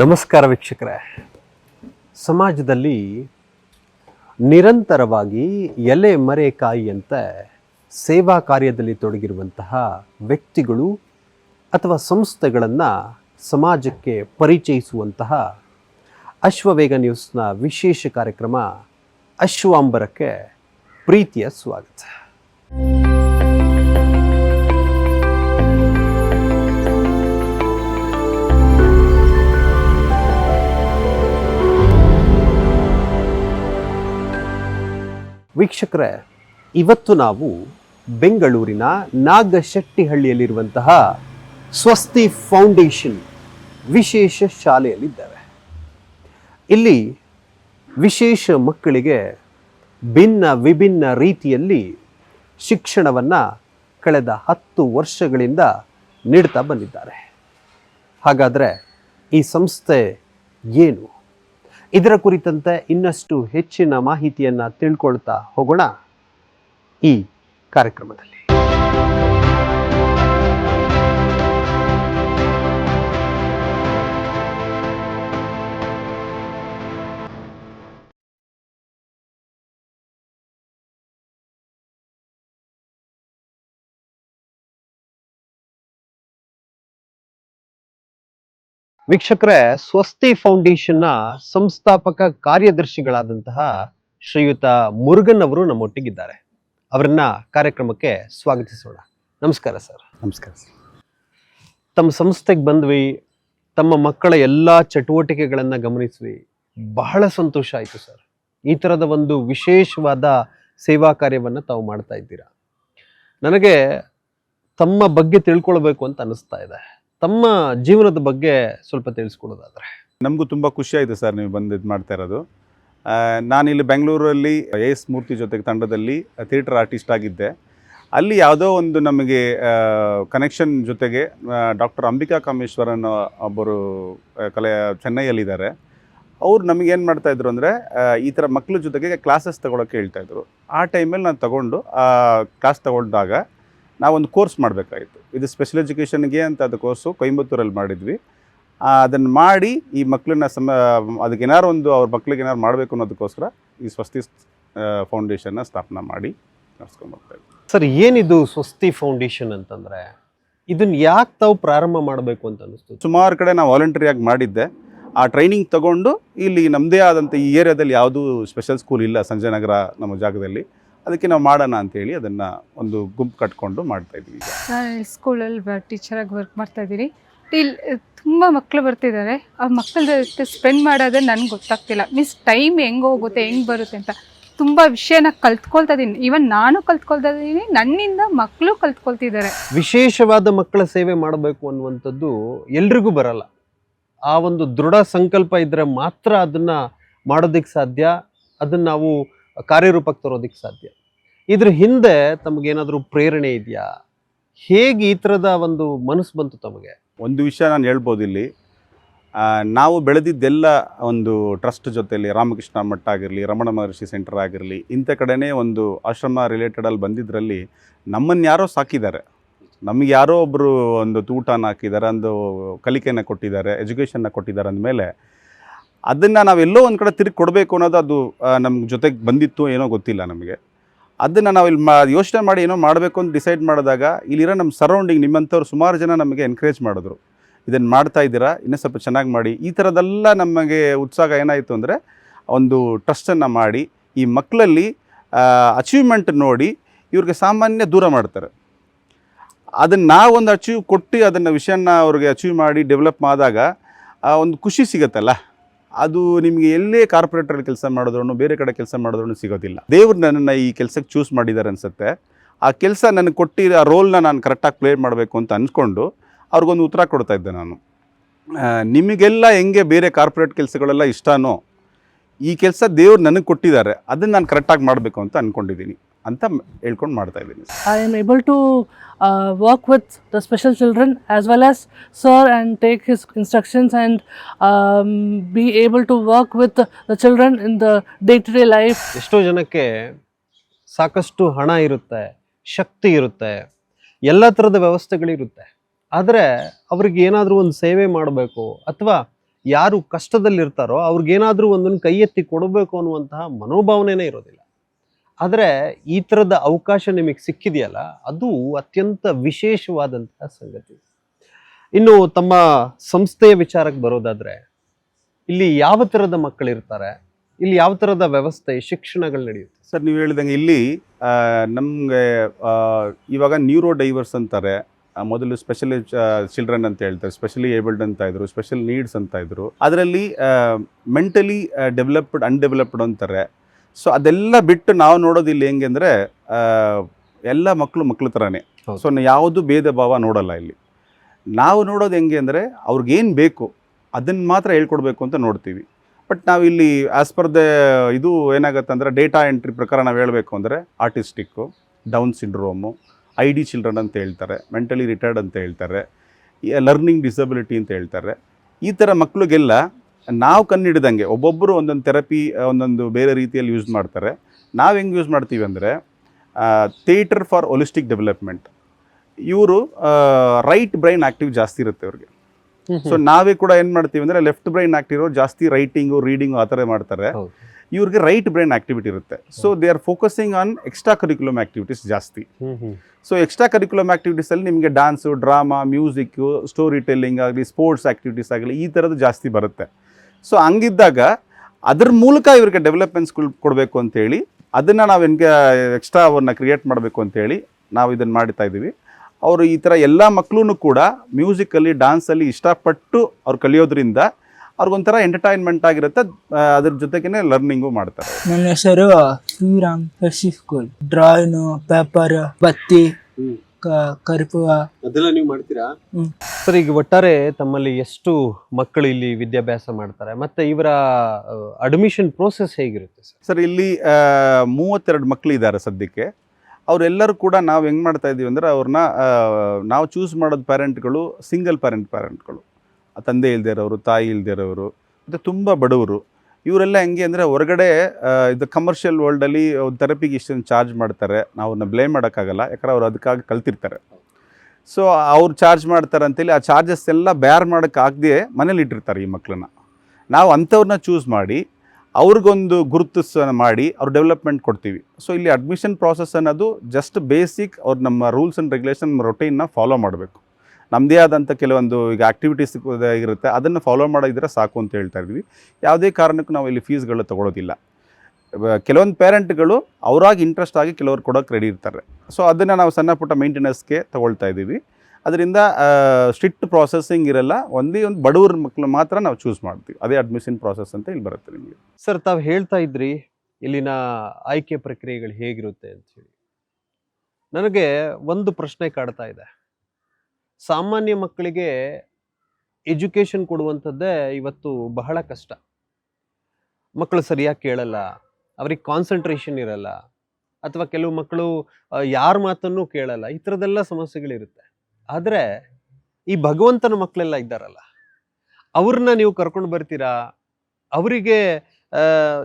ನಮಸ್ಕಾರ ವೀಕ್ಷಕರೇ. ಸಮಾಜದಲ್ಲಿ ನಿರಂತರವಾಗಿ ಎಲೆ ಮರೆ ಕಾಯಿಯಂತೆ ಸೇವಾ ಕಾರ್ಯದಲ್ಲಿ ತೊಡಗಿರುವಂತಹ ವ್ಯಕ್ತಿಗಳು ಅಥವಾ ಸಂಸ್ಥೆಗಳನ್ನು ಸಮಾಜಕ್ಕೆ ಪರಿಚಯಿಸುವಂತಹ ಅಶ್ವವೇಗ ನ್ಯೂಸ್ನ ವಿಶೇಷ ಕಾರ್ಯಕ್ರಮ ಅಶ್ವಾಂಬರಕ್ಕೆ ಪ್ರೀತಿಯ ಸ್ವಾಗತ. ವೀಕ್ಷಕರೇ, ಇವತ್ತು ನಾವು ಬೆಂಗಳೂರಿನ ನಾಗಶೆಟ್ಟಿಹಳ್ಳಿಯಲ್ಲಿರುವಂತಹ ಸ್ವಸ್ತಿ ಫೌಂಡೇಶನ್ ವಿಶೇಷ ಶಾಲೆಯಲ್ಲಿದ್ದೇವೆ. ಇಲ್ಲಿ ವಿಶೇಷ ಮಕ್ಕಳಿಗೆ ಭಿನ್ನ ವಿಭಿನ್ನ ರೀತಿಯಲ್ಲಿ ಶಿಕ್ಷಣವನ್ನು ಕಳೆದ ಹತ್ತು ವರ್ಷಗಳಿಂದ ನೀಡ್ತಾ ಬಂದಿದ್ದಾರೆ. ಹಾಗಾದರೆ ಈ ಸಂಸ್ಥೆ ಏನು? ಇದರ ಕುರಿತಂತೆ ಇನ್ನಷ್ಟು ಹೆಚ್ಚಿನ ಮಾಹಿತಿಯನ್ನು ತಿಳ್ಕೊಳ್ತಾ ಹೋಗೋಣ ಈ ಕಾರ್ಯಕ್ರಮದಲ್ಲಿ. ವೀಕ್ಷಕರೇ ಸ್ವಸ್ತಿ ಫೌಂಡೇಶನ್ನ ಸಂಸ್ಥಾಪಕ ಕಾರ್ಯದರ್ಶಿಗಳಾದಂತಹ ಶ್ರೀಯುತ ಮುರುಗನ್ ಅವರು ನಮ್ಮೊಟ್ಟಿಗಿದ್ದಾರೆ. ಅವರನ್ನ ಕಾರ್ಯಕ್ರಮಕ್ಕೆ ಸ್ವಾಗತಿಸೋಣ. ನಮಸ್ಕಾರ ಸರ್. ನಮಸ್ಕಾರ ಸರ್. ತಮ್ಮ ಸಂಸ್ಥೆಗೆ ಬಂದ್ವಿ ತಮ್ಮ ಮಕ್ಕಳ ಎಲ್ಲ ಚಟುವಟಿಕೆಗಳನ್ನು ಗಮನಿಸ್ವಿ. ಬಹಳ ಸಂತೋಷ ಆಯಿತು ಸರ್. ಈ ಥರದ ಒಂದು ವಿಶೇಷವಾದ ಸೇವಾ ಕಾರ್ಯವನ್ನು ತಾವು ಮಾಡ್ತಾ ಇದ್ದೀರಾ. ನನಗೆ ತಮ್ಮ ಬಗ್ಗೆ ತಿಳ್ಕೊಳ್ಬೇಕು ಅಂತ ಅನಿಸ್ತಾ ಇದೆ. ತಮ್ಮ ಜೀವನದ ಬಗ್ಗೆ ಸ್ವಲ್ಪ ತಿಳಿಸ್ಕೊಡೋದಾದ್ರೆ. ನಮಗೂ ತುಂಬ ಖುಷಿ ಆಯಿತು ಸರ್ ನೀವು ಬಂದು ಇದು ಮಾಡ್ತಾ ಇರೋದು. ನಾನಿಲ್ಲಿ ಬೆಂಗಳೂರಲ್ಲಿ ಎ ಎಸ್ ಮೂರ್ತಿ ಜೊತೆಗೆ ತಂಡದಲ್ಲಿ ಥಿಯೇಟರ್ ಆರ್ಟಿಸ್ಟ್ ಆಗಿದ್ದೆ. ಅಲ್ಲಿ ಯಾವುದೋ ಒಂದು ನಮಗೆ ಕನೆಕ್ಷನ್ ಜೊತೆಗೆ ಡಾಕ್ಟರ್ ಅಂಬಿಕಾ ಕಾಮೇಶ್ವರನ್ ಒಬ್ಬರು ಕಲೆ, ಚೆನ್ನೈಯಲ್ಲಿದ್ದಾರೆ. ಅವ್ರು ನಮಗೆ ಏನು ಮಾಡ್ತಾಯಿದ್ರು ಅಂದರೆ ಈ ಥರ ಮಕ್ಕಳ ಜೊತೆಗೆ ಕ್ಲಾಸಸ್ ತೊಗೊಳಕ್ಕೆ ಹೇಳ್ತಾಯಿದ್ರು ಆ ಟೈಮಲ್ಲಿ ನಾನು ತಗೊಂಡು ಕ್ಲಾಸ್ ತಗೊಂಡಾಗ ನಾವೊಂದು ಕೋರ್ಸ್ ಮಾಡಬೇಕಾಯಿತು ಇದು ಸ್ಪೆಷಲ್ ಎಜುಕೇಷನ್ಗೆ ಅಂತ ಅದು ಕೋರ್ಸು ಕೊಯಂಬತ್ತೂರಲ್ಲಿ ಮಾಡಿದ್ವಿ. ಅದನ್ನು ಮಾಡಿ ಈ ಮಕ್ಕಳನ್ನ ಸಮ ಅದಕ್ಕೆ ಏನಾರು ಒಂದು ಅವ್ರ ಮಕ್ಕಳಿಗೆ ಏನಾರು ಮಾಡಬೇಕು ಅನ್ನೋದಕ್ಕೋಸ್ಕರ ಈ ಸ್ವಸ್ತಿ ಫೌಂಡೇಶನ್ನ ಸ್ಥಾಪನೆ ಮಾಡಿ ನಡ್ಸ್ಕೊಂಡ್ಬರ್ತಾ ಸರ್ ಏನಿದು ಸ್ವಸ್ತಿ ಫೌಂಡೇಶನ್ ಅಂತಂದರೆ? ಇದನ್ನ ಯಾಕೆ ತಾವು ಪ್ರಾರಂಭ ಮಾಡಬೇಕು ಅಂತ ಅನಿಸ್ತು ಸುಮಾರು ಕಡೆ ನಾವು ವಾಲಂಟರಿಯಾಗಿ ಮಾಡಿದ್ದೆ. ಆ ಟ್ರೈನಿಂಗ್ ತಗೊಂಡು ಇಲ್ಲಿ ನಮ್ಮದೇ ಆದಂಥ ಈ ಏರಿಯಾದಲ್ಲಿ ಯಾವುದೂ ಸ್ಪೆಷಲ್ ಸ್ಕೂಲ್ ಇಲ್ಲ ಸಂಜಯನಗರ ನಮ್ಮ ಜಾಗದಲ್ಲಿ. ಅದಕ್ಕೆ ನಾವು ಮಾಡೋಣ ಅಂತೇಳಿ ಅದನ್ನು ಒಂದು ಗುಂಪು ಕಟ್ಕೊಂಡು ಮಾಡ್ತಾ ಇದ್ವಿ ಈಗ. ನಾನು ಸ್ಕೂಲಲ್ಲಿ ಟೀಚರಾಗಿ ವರ್ಕ್ ಮಾಡ್ತಾ ಇದ್ದೀನಿ. ಇಲ್ಲಿ ತುಂಬ ಮಕ್ಕಳು ಬರ್ತಿದ್ದಾರೆ. ಆ ಮಕ್ಕಳ ಜೊತೆ ಸ್ಪೆಂಡ್ ಮಾಡೋದೇ ನನಗೆ ಗೊತ್ತಾಗ್ತಿಲ್ಲ. ಮೀನ್ಸ್ ಟೈಮ್ ಹೆಂಗೆ ಹೋಗುತ್ತೆ ಹೆಂಗೆ ಬರುತ್ತೆ ಅಂತ. ತುಂಬ ವಿಷಯನ ಕಲ್ತ್ಕೊಳ್ತಾ ಇದ್ದೀನಿ. ಇವನ್ ನಾನು ಕಲ್ತ್ಕೊಳ್ತಾ ಇದ್ದೀನಿ ನನ್ನಿಂದ ಮಕ್ಕಳು ಕಲ್ತ್ಕೊಳ್ತಿದ್ದಾರೆ. ವಿಶೇಷವಾದ ಮಕ್ಕಳ ಸೇವೆ ಮಾಡಬೇಕು ಅನ್ನುವಂಥದ್ದು ಎಲ್ರಿಗೂ ಬರಲ್ಲ. ಆ ಒಂದು ದೃಢ ಸಂಕಲ್ಪ ಇದ್ದರೆ ಮಾತ್ರ ಅದನ್ನ ಮಾಡೋದಕ್ಕೆ ಸಾಧ್ಯ. ಅದನ್ನ ನಾವು ಕಾರ್ಯರೂಪಕ್ಕೆ ತರೋದಕ್ಕೆ ಸಾಧ್ಯ. ಇದ್ರ ಹಿಂದೆ ತಮಗೇನಾದರೂ ಪ್ರೇರಣೆ ಇದೆಯಾ? ಹೇಗೆ ಈ ಥರದ ಒಂದು ಮನಸ್ಸು ಬಂತು ತಮಗೆ? ಒಂದು ವಿಷಯ ನಾನು ಹೇಳ್ಬೋದು ಇಲ್ಲಿ. ನಾವು ಬೆಳೆದಿದ್ದೆಲ್ಲ ಒಂದು ಟ್ರಸ್ಟ್ ಜೊತೆಯಲ್ಲಿ ರಾಮಕೃಷ್ಣ ಮಠ ಆಗಿರಲಿ, ರಮಣ ಮಹರ್ಷಿ ಸೆಂಟರ್ ಆಗಿರಲಿ, ಇಂಥ ಕಡೆನೇ ಒಂದು ಆಶ್ರಮ ರಿಲೇಟೆಡಲ್ಲಿ ಬಂದಿದ್ದರಲ್ಲಿ ನಮ್ಮನ್ನು ಯಾರೋ ಸಾಕಿದ್ದಾರೆ. ನಮಗೆ ಯಾರೋ ಒಬ್ಬರು ಒಂದು ತೂಟನ ಹಾಕಿದ್ದಾರೆ, ಒಂದು ಕಲಿಕೆಯನ್ನು ಕೊಟ್ಟಿದ್ದಾರೆ ಎಜುಕೇಷನ್ನ ಕೊಟ್ಟಿದ್ದಾರೆ ಅಂದಮೇಲೆ ಅದನ್ನು ನಾವೆಲ್ಲೋ ಒಂದು ಕಡೆ ತಿರುಗಿ ಕೊಡಬೇಕು ಅನ್ನೋದು ಅದು ನಮ್ಮ ಜೊತೆಗೆ ಬಂದಿತ್ತು ಏನೋ ಗೊತ್ತಿಲ್ಲ ನಮಗೆ. ಅದನ್ನು ನಾವು ಇಲ್ಲಿ ಮಾ, ಯೋಚನೆ ಮಾಡಿ ಏನೋ ಮಾಡಬೇಕು ಅಂತ ಡಿಸೈಡ್ ಮಾಡಿದಾಗ ಇಲ್ಲಿರೋ ನಮ್ಮ ಸರೌಂಡಿಂಗ್ ನಿಮ್ಮಂಥವ್ರು ಸುಮಾರು ಜನ ನಮಗೆ ಎನ್ಕರೇಜ್ ಮಾಡಿದ್ರು. ಇದನ್ನು ಮಾಡ್ತಾ ಇದ್ದೀರಾ, ಇನ್ನೂ ಸ್ವಲ್ಪ ಚೆನ್ನಾಗಿ ಮಾಡಿ. ಈ ಥರದ್ದೆಲ್ಲ ನಮಗೆ ಉತ್ಸಾಹ ಏನಾಯಿತು ಅಂದರೆ, ಒಂದು ಟ್ರಸ್ಟನ್ನು ಮಾಡಿ, ಈ ಮಕ್ಕಳಲ್ಲಿ ಅಚೀವ್ಮೆಂಟ್ ನೋಡಿ ಇವ್ರಿಗೆ ಸಾಮಾನ್ಯ ದೂರ ಮಾಡ್ತಾರೆ. ಅದನ್ನು ನಾವೊಂದು ಅಚೀವ್ ಕೊಟ್ಟು ಅದನ್ನು ವಿಷಯನ ಅವ್ರಿಗೆ ಅಚೀವ್ ಮಾಡಿ ಡೆವಲಪ್ ಆ, ಒಂದು ಖುಷಿ ಸಿಗುತ್ತಲ್ಲ. ಅದು ನಿಮಗೆ ಎಲ್ಲೇ ಕಾರ್ಪೊರೇಟರ್ ಕೆಲಸ ಮಾಡಿದ್ರು ಬೇರೆ ಕಡೆ ಕೆಲಸ ಮಾಡಿದ್ರು ಸಿಗೋದಿಲ್ಲ. ದೇವ್ರು ನನ್ನನ್ನು ಈ ಕೆಲಸಕ್ಕೆ ಚೂಸ್ ಮಾಡಿದ್ದಾರೆ ಅನಿಸುತ್ತೆ. ಆ ಕೆಲಸ ನನಗೆ ಕೊಟ್ಟಿರೋ ಆ ರೋಲ್ನ ನಾನು ಕರೆಕ್ಟಾಗಿ ಪ್ಲೇ ಮಾಡಬೇಕು ಅಂತ ಅಂದ್ಕೊಂಡು ಅವ್ರಿಗೊಂದು ಉತ್ತರ ಕೊಡ್ತಾ ಇದ್ದೆ ನಾನು. ನಿಮಗೆಲ್ಲ ಹೆಂಗೆ ಬೇರೆ ಕಾರ್ಪೊರೇಟ್ ಕೆಲಸಗಳೆಲ್ಲ ಇಷ್ಟನೋ, ಈ ಕೆಲಸ ದೇವ್ರು ನನಗೆ ಕೊಟ್ಟಿದ್ದಾರೆ, ಅದನ್ನು ನಾನು ಕರೆಕ್ಟಾಗಿ ಮಾಡಬೇಕು ಅಂತ ಅಂದ್ಕೊಂಡಿದ್ದೀನಿ ಅಂತ ಹೇಳ್ಕೊಂಡು ಮಾಡ್ತಾ ಇದ್ದೀನಿ. I am able to work with the special children as well as sir and take his instructions and be able to work with the children in the day to day life ಎಷ್ಟೋ ಜನಕ್ಕೆ ಸಾಕಷ್ಟು ಹಣ ಇರುತ್ತೆ ಶಕ್ತಿ ಇರುತ್ತೆ ಎಲ್ಲ ಥರದ ವ್ಯವಸ್ಥೆಗಳಿರುತ್ತೆ. ಆದರೆ ಅವ್ರಿಗೆ ಏನಾದರೂ ಒಂದು ಸೇವೆ ಮಾಡಬೇಕು ಅಥವಾ ಯಾರು ಕಷ್ಟದಲ್ಲಿರ್ತಾರೋ ಅವ್ರಿಗೇನಾದರೂ ಒಂದನ್ನು ಕೈ ಎತ್ತಿ ಕೊಡಬೇಕು ಅನ್ನುವಂತಹ ಮನೋಭಾವನೆನೇ ಇರೋದಿಲ್ಲ. ಆದರೆ ಈ ಥರದ ಅವಕಾಶ ನಿಮಗೆ ಸಿಕ್ಕಿದೆಯಲ್ಲ, ಅದು ಅತ್ಯಂತ ವಿಶೇಷವಾದಂತಹ ಸಂಗತಿ. ಇನ್ನು ತಮ್ಮ ಸಂಸ್ಥೆಯ ವಿಚಾರಕ್ಕೆ ಬರೋದಾದರೆ, ಇಲ್ಲಿ ಯಾವ ಥರದ ಮಕ್ಕಳಿರ್ತಾರೆ, ಇಲ್ಲಿ ಯಾವ ಥರದ ವ್ಯವಸ್ಥೆ, ಶಿಕ್ಷಣಗಳು ನಡೆಯುತ್ತೆ? ಸರ್, ನೀವು ಹೇಳಿದಂಗೆ ಇಲ್ಲಿ ನಮಗೆ ಇವಾಗ ನ್ಯೂರೋ ಡೈವರ್ಸ್ ಅಂತಾರೆ ಮೊದಲು ಸ್ಪೆಷಲ್ ಚಿಲ್ಡ್ರನ್ ಅಂತ ಹೇಳ್ತಾರೆ ಸ್ಪೆಷಲಿ ಏಬಲ್ಡ್ ಅಂತ ಇದ್ರು ಸ್ಪೆಷಲ್ ನೀಡ್ಸ್ ಅಂತ ಇದ್ರು. ಅದರಲ್ಲಿ ಮೆಂಟಲಿ ಡೆವಲಪ್ಡ್ ಅನ್ಡೆವಲಪ್ಡ್ ಅಂತಾರೆ. ಸೊ ಅದೆಲ್ಲ ಬಿಟ್ಟು ನಾವು ನೋಡೋದು ಇಲ್ಲಿ ಹೆಂಗೆ ಅಂದರೆ ಎಲ್ಲ ಮಕ್ಕಳು ಮಕ್ಕಳ ಥರನೇ. ಸೊ ಯಾವುದು ಭೇದ ಭಾವ ನೋಡಲ್ಲ ಇಲ್ಲಿ. ನಾವು ನೋಡೋದು ಹೆಂಗೆ ಅಂದರೆ ಅವ್ರಿಗೇನು ಬೇಕು ಅದನ್ನು ಮಾತ್ರ ಹೇಳ್ಕೊಡ್ಬೇಕು ಅಂತ ನೋಡ್ತೀವಿ. ಬಟ್ ನಾವು ಇಲ್ಲಿ ಆಸ್ ಪರ್ ದ ಇದು ಏನಾಗುತ್ತೆ ಅಂದರೆ ಡೇಟಾ ಎಂಟ್ರಿ ಪ್ರಕಾರ ನಾವು ಹೇಳಬೇಕು ಅಂದರೆ artistic down syndrome I D children ಅಂತ ಹೇಳ್ತಾರೆ ಮೆಂಟಲಿ ರಿಟೈರ್ಡ್ ಅಂತ ಹೇಳ್ತಾರೆ ಲರ್ನಿಂಗ್ ಡಿಸಬಿಲಿಟಿ ಅಂತ ಹೇಳ್ತಾರೆ. ಈ ಥರ ಮಕ್ಕಳಿಗೆಲ್ಲ ನಾವು ಕಣ್ಣಿಡ್ದಂಗೆ ಒಬ್ಬೊಬ್ಬರು ಒಂದೊಂದು ಥೆರಪಿ ಒಂದೊಂದು ಬೇರೆ ರೀತಿಯಲ್ಲಿ ಯೂಸ್ ಮಾಡ್ತಾರೆ. ನಾವು ಹೆಂಗೆ ಯೂಸ್ ಮಾಡ್ತೀವಿ ಅಂದರೆ ಥಿಯೇಟರ್ ಫಾರ್ ಒಲಿಸ್ಟಿಕ್ ಡೆವಲಪ್ಮೆಂಟ್. ಇವರು ರೈಟ್ ಬ್ರೈನ್ ಆ್ಯಕ್ಟಿವ್ ಜಾಸ್ತಿ ಇರುತ್ತೆ ಅವ್ರಿಗೆ ಸೊ ನಾವೇ ಕೂಡ ಏನು ಮಾಡ್ತೀವಿ ಅಂದರೆ ಲೆಫ್ಟ್ ಬ್ರೈನ್ ಆಕ್ಟಿವ್ ಜಾಸ್ತಿ ರೈಟಿಂಗು ರೀಡಿಂಗು ಆ ಥರ ಮಾಡ್ತಾರೆ. ಇವ್ರಿಗೆ ರೈಟ್ ಬ್ರೈನ್ ಆಕ್ಟಿವಿಟಿ ಇರುತ್ತೆ. So they are focusing on extracurricular activities ಜಾಸ್ತಿ. ಸೊ ಎಕ್ಸ್ಟ್ರಾ ಕರಿಕ್ಯುಲಮ್ ಆಕ್ಟಿವಿಟೀಸಲ್ಲಿ ನಿಮಗೆ dance drama music story telling ಆಗಲಿ ಸ್ಪೋರ್ಟ್ಸ್ ಆಕ್ಟಿವಿಟೀಸ್ ಆಗಲಿ ಈ ಥರದ್ದು ಜಾಸ್ತಿ ಬರುತ್ತೆ. ಸೊ ಹಂಗಿದ್ದಾಗ ಅದ್ರ ಮೂಲಕ ಇವ್ರಿಗೆ ಡೆವಲಪ್ಮೆಂಟ್ಸ್ಗಳು ಕೊಡಬೇಕು ಅಂತೇಳಿ ಅದನ್ನು ನಾವು ಹೆಂಗೆ ಎಕ್ಸ್ಟ್ರಾ ಅವ್ರನ್ನ ಕ್ರಿಯೇಟ್ ಮಾಡಬೇಕು ಅಂತೇಳಿ ನಾವು ಇದನ್ನು ಮಾಡ್ತಾ ಇದ್ದೀವಿ ಅವರು ಈ ಥರ ಎಲ್ಲ ಮಕ್ಕಳೂ ಕೂಡ ಮ್ಯೂಸಿಕಲ್ಲಿ ಡ್ಯಾನ್ಸಲ್ಲಿ ಇಷ್ಟಪಟ್ಟು ಅವ್ರು ಕಲಿಯೋದ್ರಿಂದ ಅವ್ರಿಗೊಂಥರ ಎಂಟರ್ಟೈನ್ಮೆಂಟ್ ಆಗಿರುತ್ತೆ. ಅದ್ರ ಜೊತೆಗೇ ಲರ್ನಿಂಗು ಮಾಡ್ತಾರೆ. ನನ್ನ ಹೆಸರು Sriram Shashi school drawing paper ಬತ್ತಿ. ಹ್ಮ್. ಕ- ಕರ್ಪೂರ ಅದೆಲ್ಲ ನೀವು ಮಾಡ್ತೀರಾ? ಸರ್ ಈಗ ಒಟ್ಟಾರೆ ತಮ್ಮಲ್ಲಿ ಎಷ್ಟು ಮಕ್ಕಳು ಇಲ್ಲಿ ವಿದ್ಯಾಭ್ಯಾಸ ಮಾಡ್ತಾರೆ ಮತ್ತೆ ಇವರ ಅಡ್ಮಿಷನ್ ಪ್ರೋಸೆಸ್ ಹೇಗಿರುತ್ತೆ ಸರ್? ಸರ್ ಇಲ್ಲಿ ಮೂವತ್ತೆರಡು ಮಕ್ಕಳು ಇದ್ದಾರೆ ಸದ್ಯಕ್ಕೆ. ಅವರೆಲ್ಲರೂ ಕೂಡ ನಾವು ಹೆಂಗೆ ಮಾಡ್ತಾ ಇದ್ದೀವಿ ಅಂದರೆ ಅವ್ರನ್ನ ನಾವು ಚೂಸ್ ಮಾಡೋದು ಪ್ಯಾರೆಂಟ್ಗಳು ಸಿಂಗಲ್ ಪ್ಯಾರೆಂಟ್ ಪ್ಯಾರೆಂಟ್ಗಳು ತಂದೆ ಇಲ್ದೇ ಇರೋರು ತಾಯಿ ಇಲ್ದೇ ಇರೋರು ಮತ್ತು ತುಂಬ ಬಡವರು. ಇವರೆಲ್ಲ ಹೆಂಗೆ ಅಂದರೆ ಹೊರಗಡೆ ಇದು ಕಮರ್ಷಿಯಲ್ ವರ್ಲ್ಡಲ್ಲಿ ಒಂದು ಥೆರಪಿಗೆ ಇಷ್ಟೊಂದು ಚಾರ್ಜ್ ಮಾಡ್ತಾರೆ. ಅವ್ರನ್ನ ಬ್ಲೇಮ್ ಮಾಡೋಕ್ಕಾಗಲ್ಲ. ಯಾಕಂದ್ರೆ ಅವ್ರು ಅದಕ್ಕಾಗಿ ಕಲ್ತಿರ್ತಾರೆ. ಸೊ ಅವ್ರು ಚಾರ್ಜ್ ಮಾಡ್ತಾರೆ ಅಂತೇಳಿ ಆ ಚಾರ್ಜಸ್ ಎಲ್ಲ ಬ್ಯಾರ್ ಮಾಡೋಕ್ಕಾಗದೆ ಮನೇಲಿ ಇಟ್ಟಿರ್ತಾರೆ ಈ ಮಕ್ಕಳನ್ನ ನಾವು ಅಂಥವ್ರನ್ನ ಚೂಸ್ ಮಾಡಿ, ಅವ್ರಿಗೊಂದು ಗುರುತಿಸ ಮಾಡಿ ಅವ್ರ ಡೆವಲಪ್ಮೆಂಟ್ ಕೊಡ್ತೀವಿ. ಸೊ ಇಲ್ಲಿ ಅಡ್ಮಿಷನ್ ಪ್ರಾಸೆಸ್ ಅನ್ನೋದು ಜಸ್ಟ್ ಬೇಸಿಕ್ ಅವ್ರು ನಮ್ಮ ರೂಲ್ಸ್ ಆ್ಯಂಡ್ ರೆಗ್ಯುಲೇಷನ್ ರೊಟೀನ್ನ ಫಾಲೋ ಮಾಡಬೇಕು. ನಮ್ಮದೇ ಆದಂಥ ಕೆಲವೊಂದು ಈಗ ಆ್ಯಕ್ಟಿವಿಟೀಸ್ ಇರುತ್ತೆ. ಅದನ್ನು ಫಾಲೋ ಮಾಡೋದಿದ್ರೆ ಸಾಕು ಅಂತ ಹೇಳ್ತಾ ಇದ್ವಿ ಯಾವುದೇ ಕಾರಣಕ್ಕೂ ನಾವು ಇಲ್ಲಿ ಫೀಸ್ಗಳು ತೊಗೊಳೋದಿಲ್ಲ. ಕೆಲವೊಂದು ಪೇರೆಂಟ್ಗಳು ಅವರಾಗಿ ಇಂಟ್ರೆಸ್ಟ್ ಆಗಿ ಕೆಲವರು ಕೊಡೋಕೆ ರೆಡಿ ಇರ್ತಾರೆ. ಸೊ ಅದನ್ನು ನಾವು ಸಣ್ಣ ಪುಟ್ಟ ಮೇಂಟೆನೆನ್ಸ್ಗೆ ತೊಗೊಳ್ತಾ ಇದ್ದೀವಿ. ಅದರಿಂದ ಸ್ಟ್ರಿಕ್ಟ್ ಪ್ರಾಸೆಸಿಂಗ್ ಇರಲ್ಲ. ಒಂದೇ ಒಂದು ಬಡವ್ರ ಮಕ್ಕಳು ಮಾತ್ರ ನಾವು ಚೂಸ್ ಮಾಡ್ತೀವಿ. ಅದೇ ಅಡ್ಮಿಷನ್ ಪ್ರಾಸೆಸ್ ಅಂತ ಇಲ್ಲಿ ಬರುತ್ತೆ ನಿಮಗೆ. ಸರ್ ತಾವು ಹೇಳ್ತಾ ಇದ್ರಿ, ಇಲ್ಲಿನ ಆಯ್ಕೆ ಪ್ರಕ್ರಿಯೆಗಳು ಹೇಗಿರುತ್ತೆ ಅಂತ ಹೇಳಿ. ನನಗೆ ಒಂದು ಪ್ರಶ್ನೆ ಕಾಡ್ತಾ ಇದೆ. ಸಾಮಾನ್ಯ ಮಕ್ಕಳಿಗೆ ಎಜುಕೇಷನ್ ಕೊಡುವಂಥದ್ದೇ ಇವತ್ತು ಬಹಳ ಕಷ್ಟ. ಮಕ್ಕಳು ಸರಿಯಾಗಿ ಕೇಳಲ್ಲ, ಅವ್ರಿಗೆ ಕಾನ್ಸಂಟ್ರೇಷನ್ ಇರಲ್ಲ, ಅಥವಾ ಕೆಲವು ಮಕ್ಕಳು ಯಾರ ಮಾತನ್ನು ಕೇಳಲ್ಲ, ಈ ಥರದ್ದೆಲ್ಲ ಸಮಸ್ಯೆಗಳಿರುತ್ತೆ. ಆದರೆ, ಈ ಭಗವಂತನ ಮಕ್ಕಳೆಲ್ಲ ಇದ್ದಾರಲ್ಲ, ಅವ್ರನ್ನ ನೀವು ಕರ್ಕೊಂಡು ಬರ್ತೀರಾ? ಅವರಿಗೆ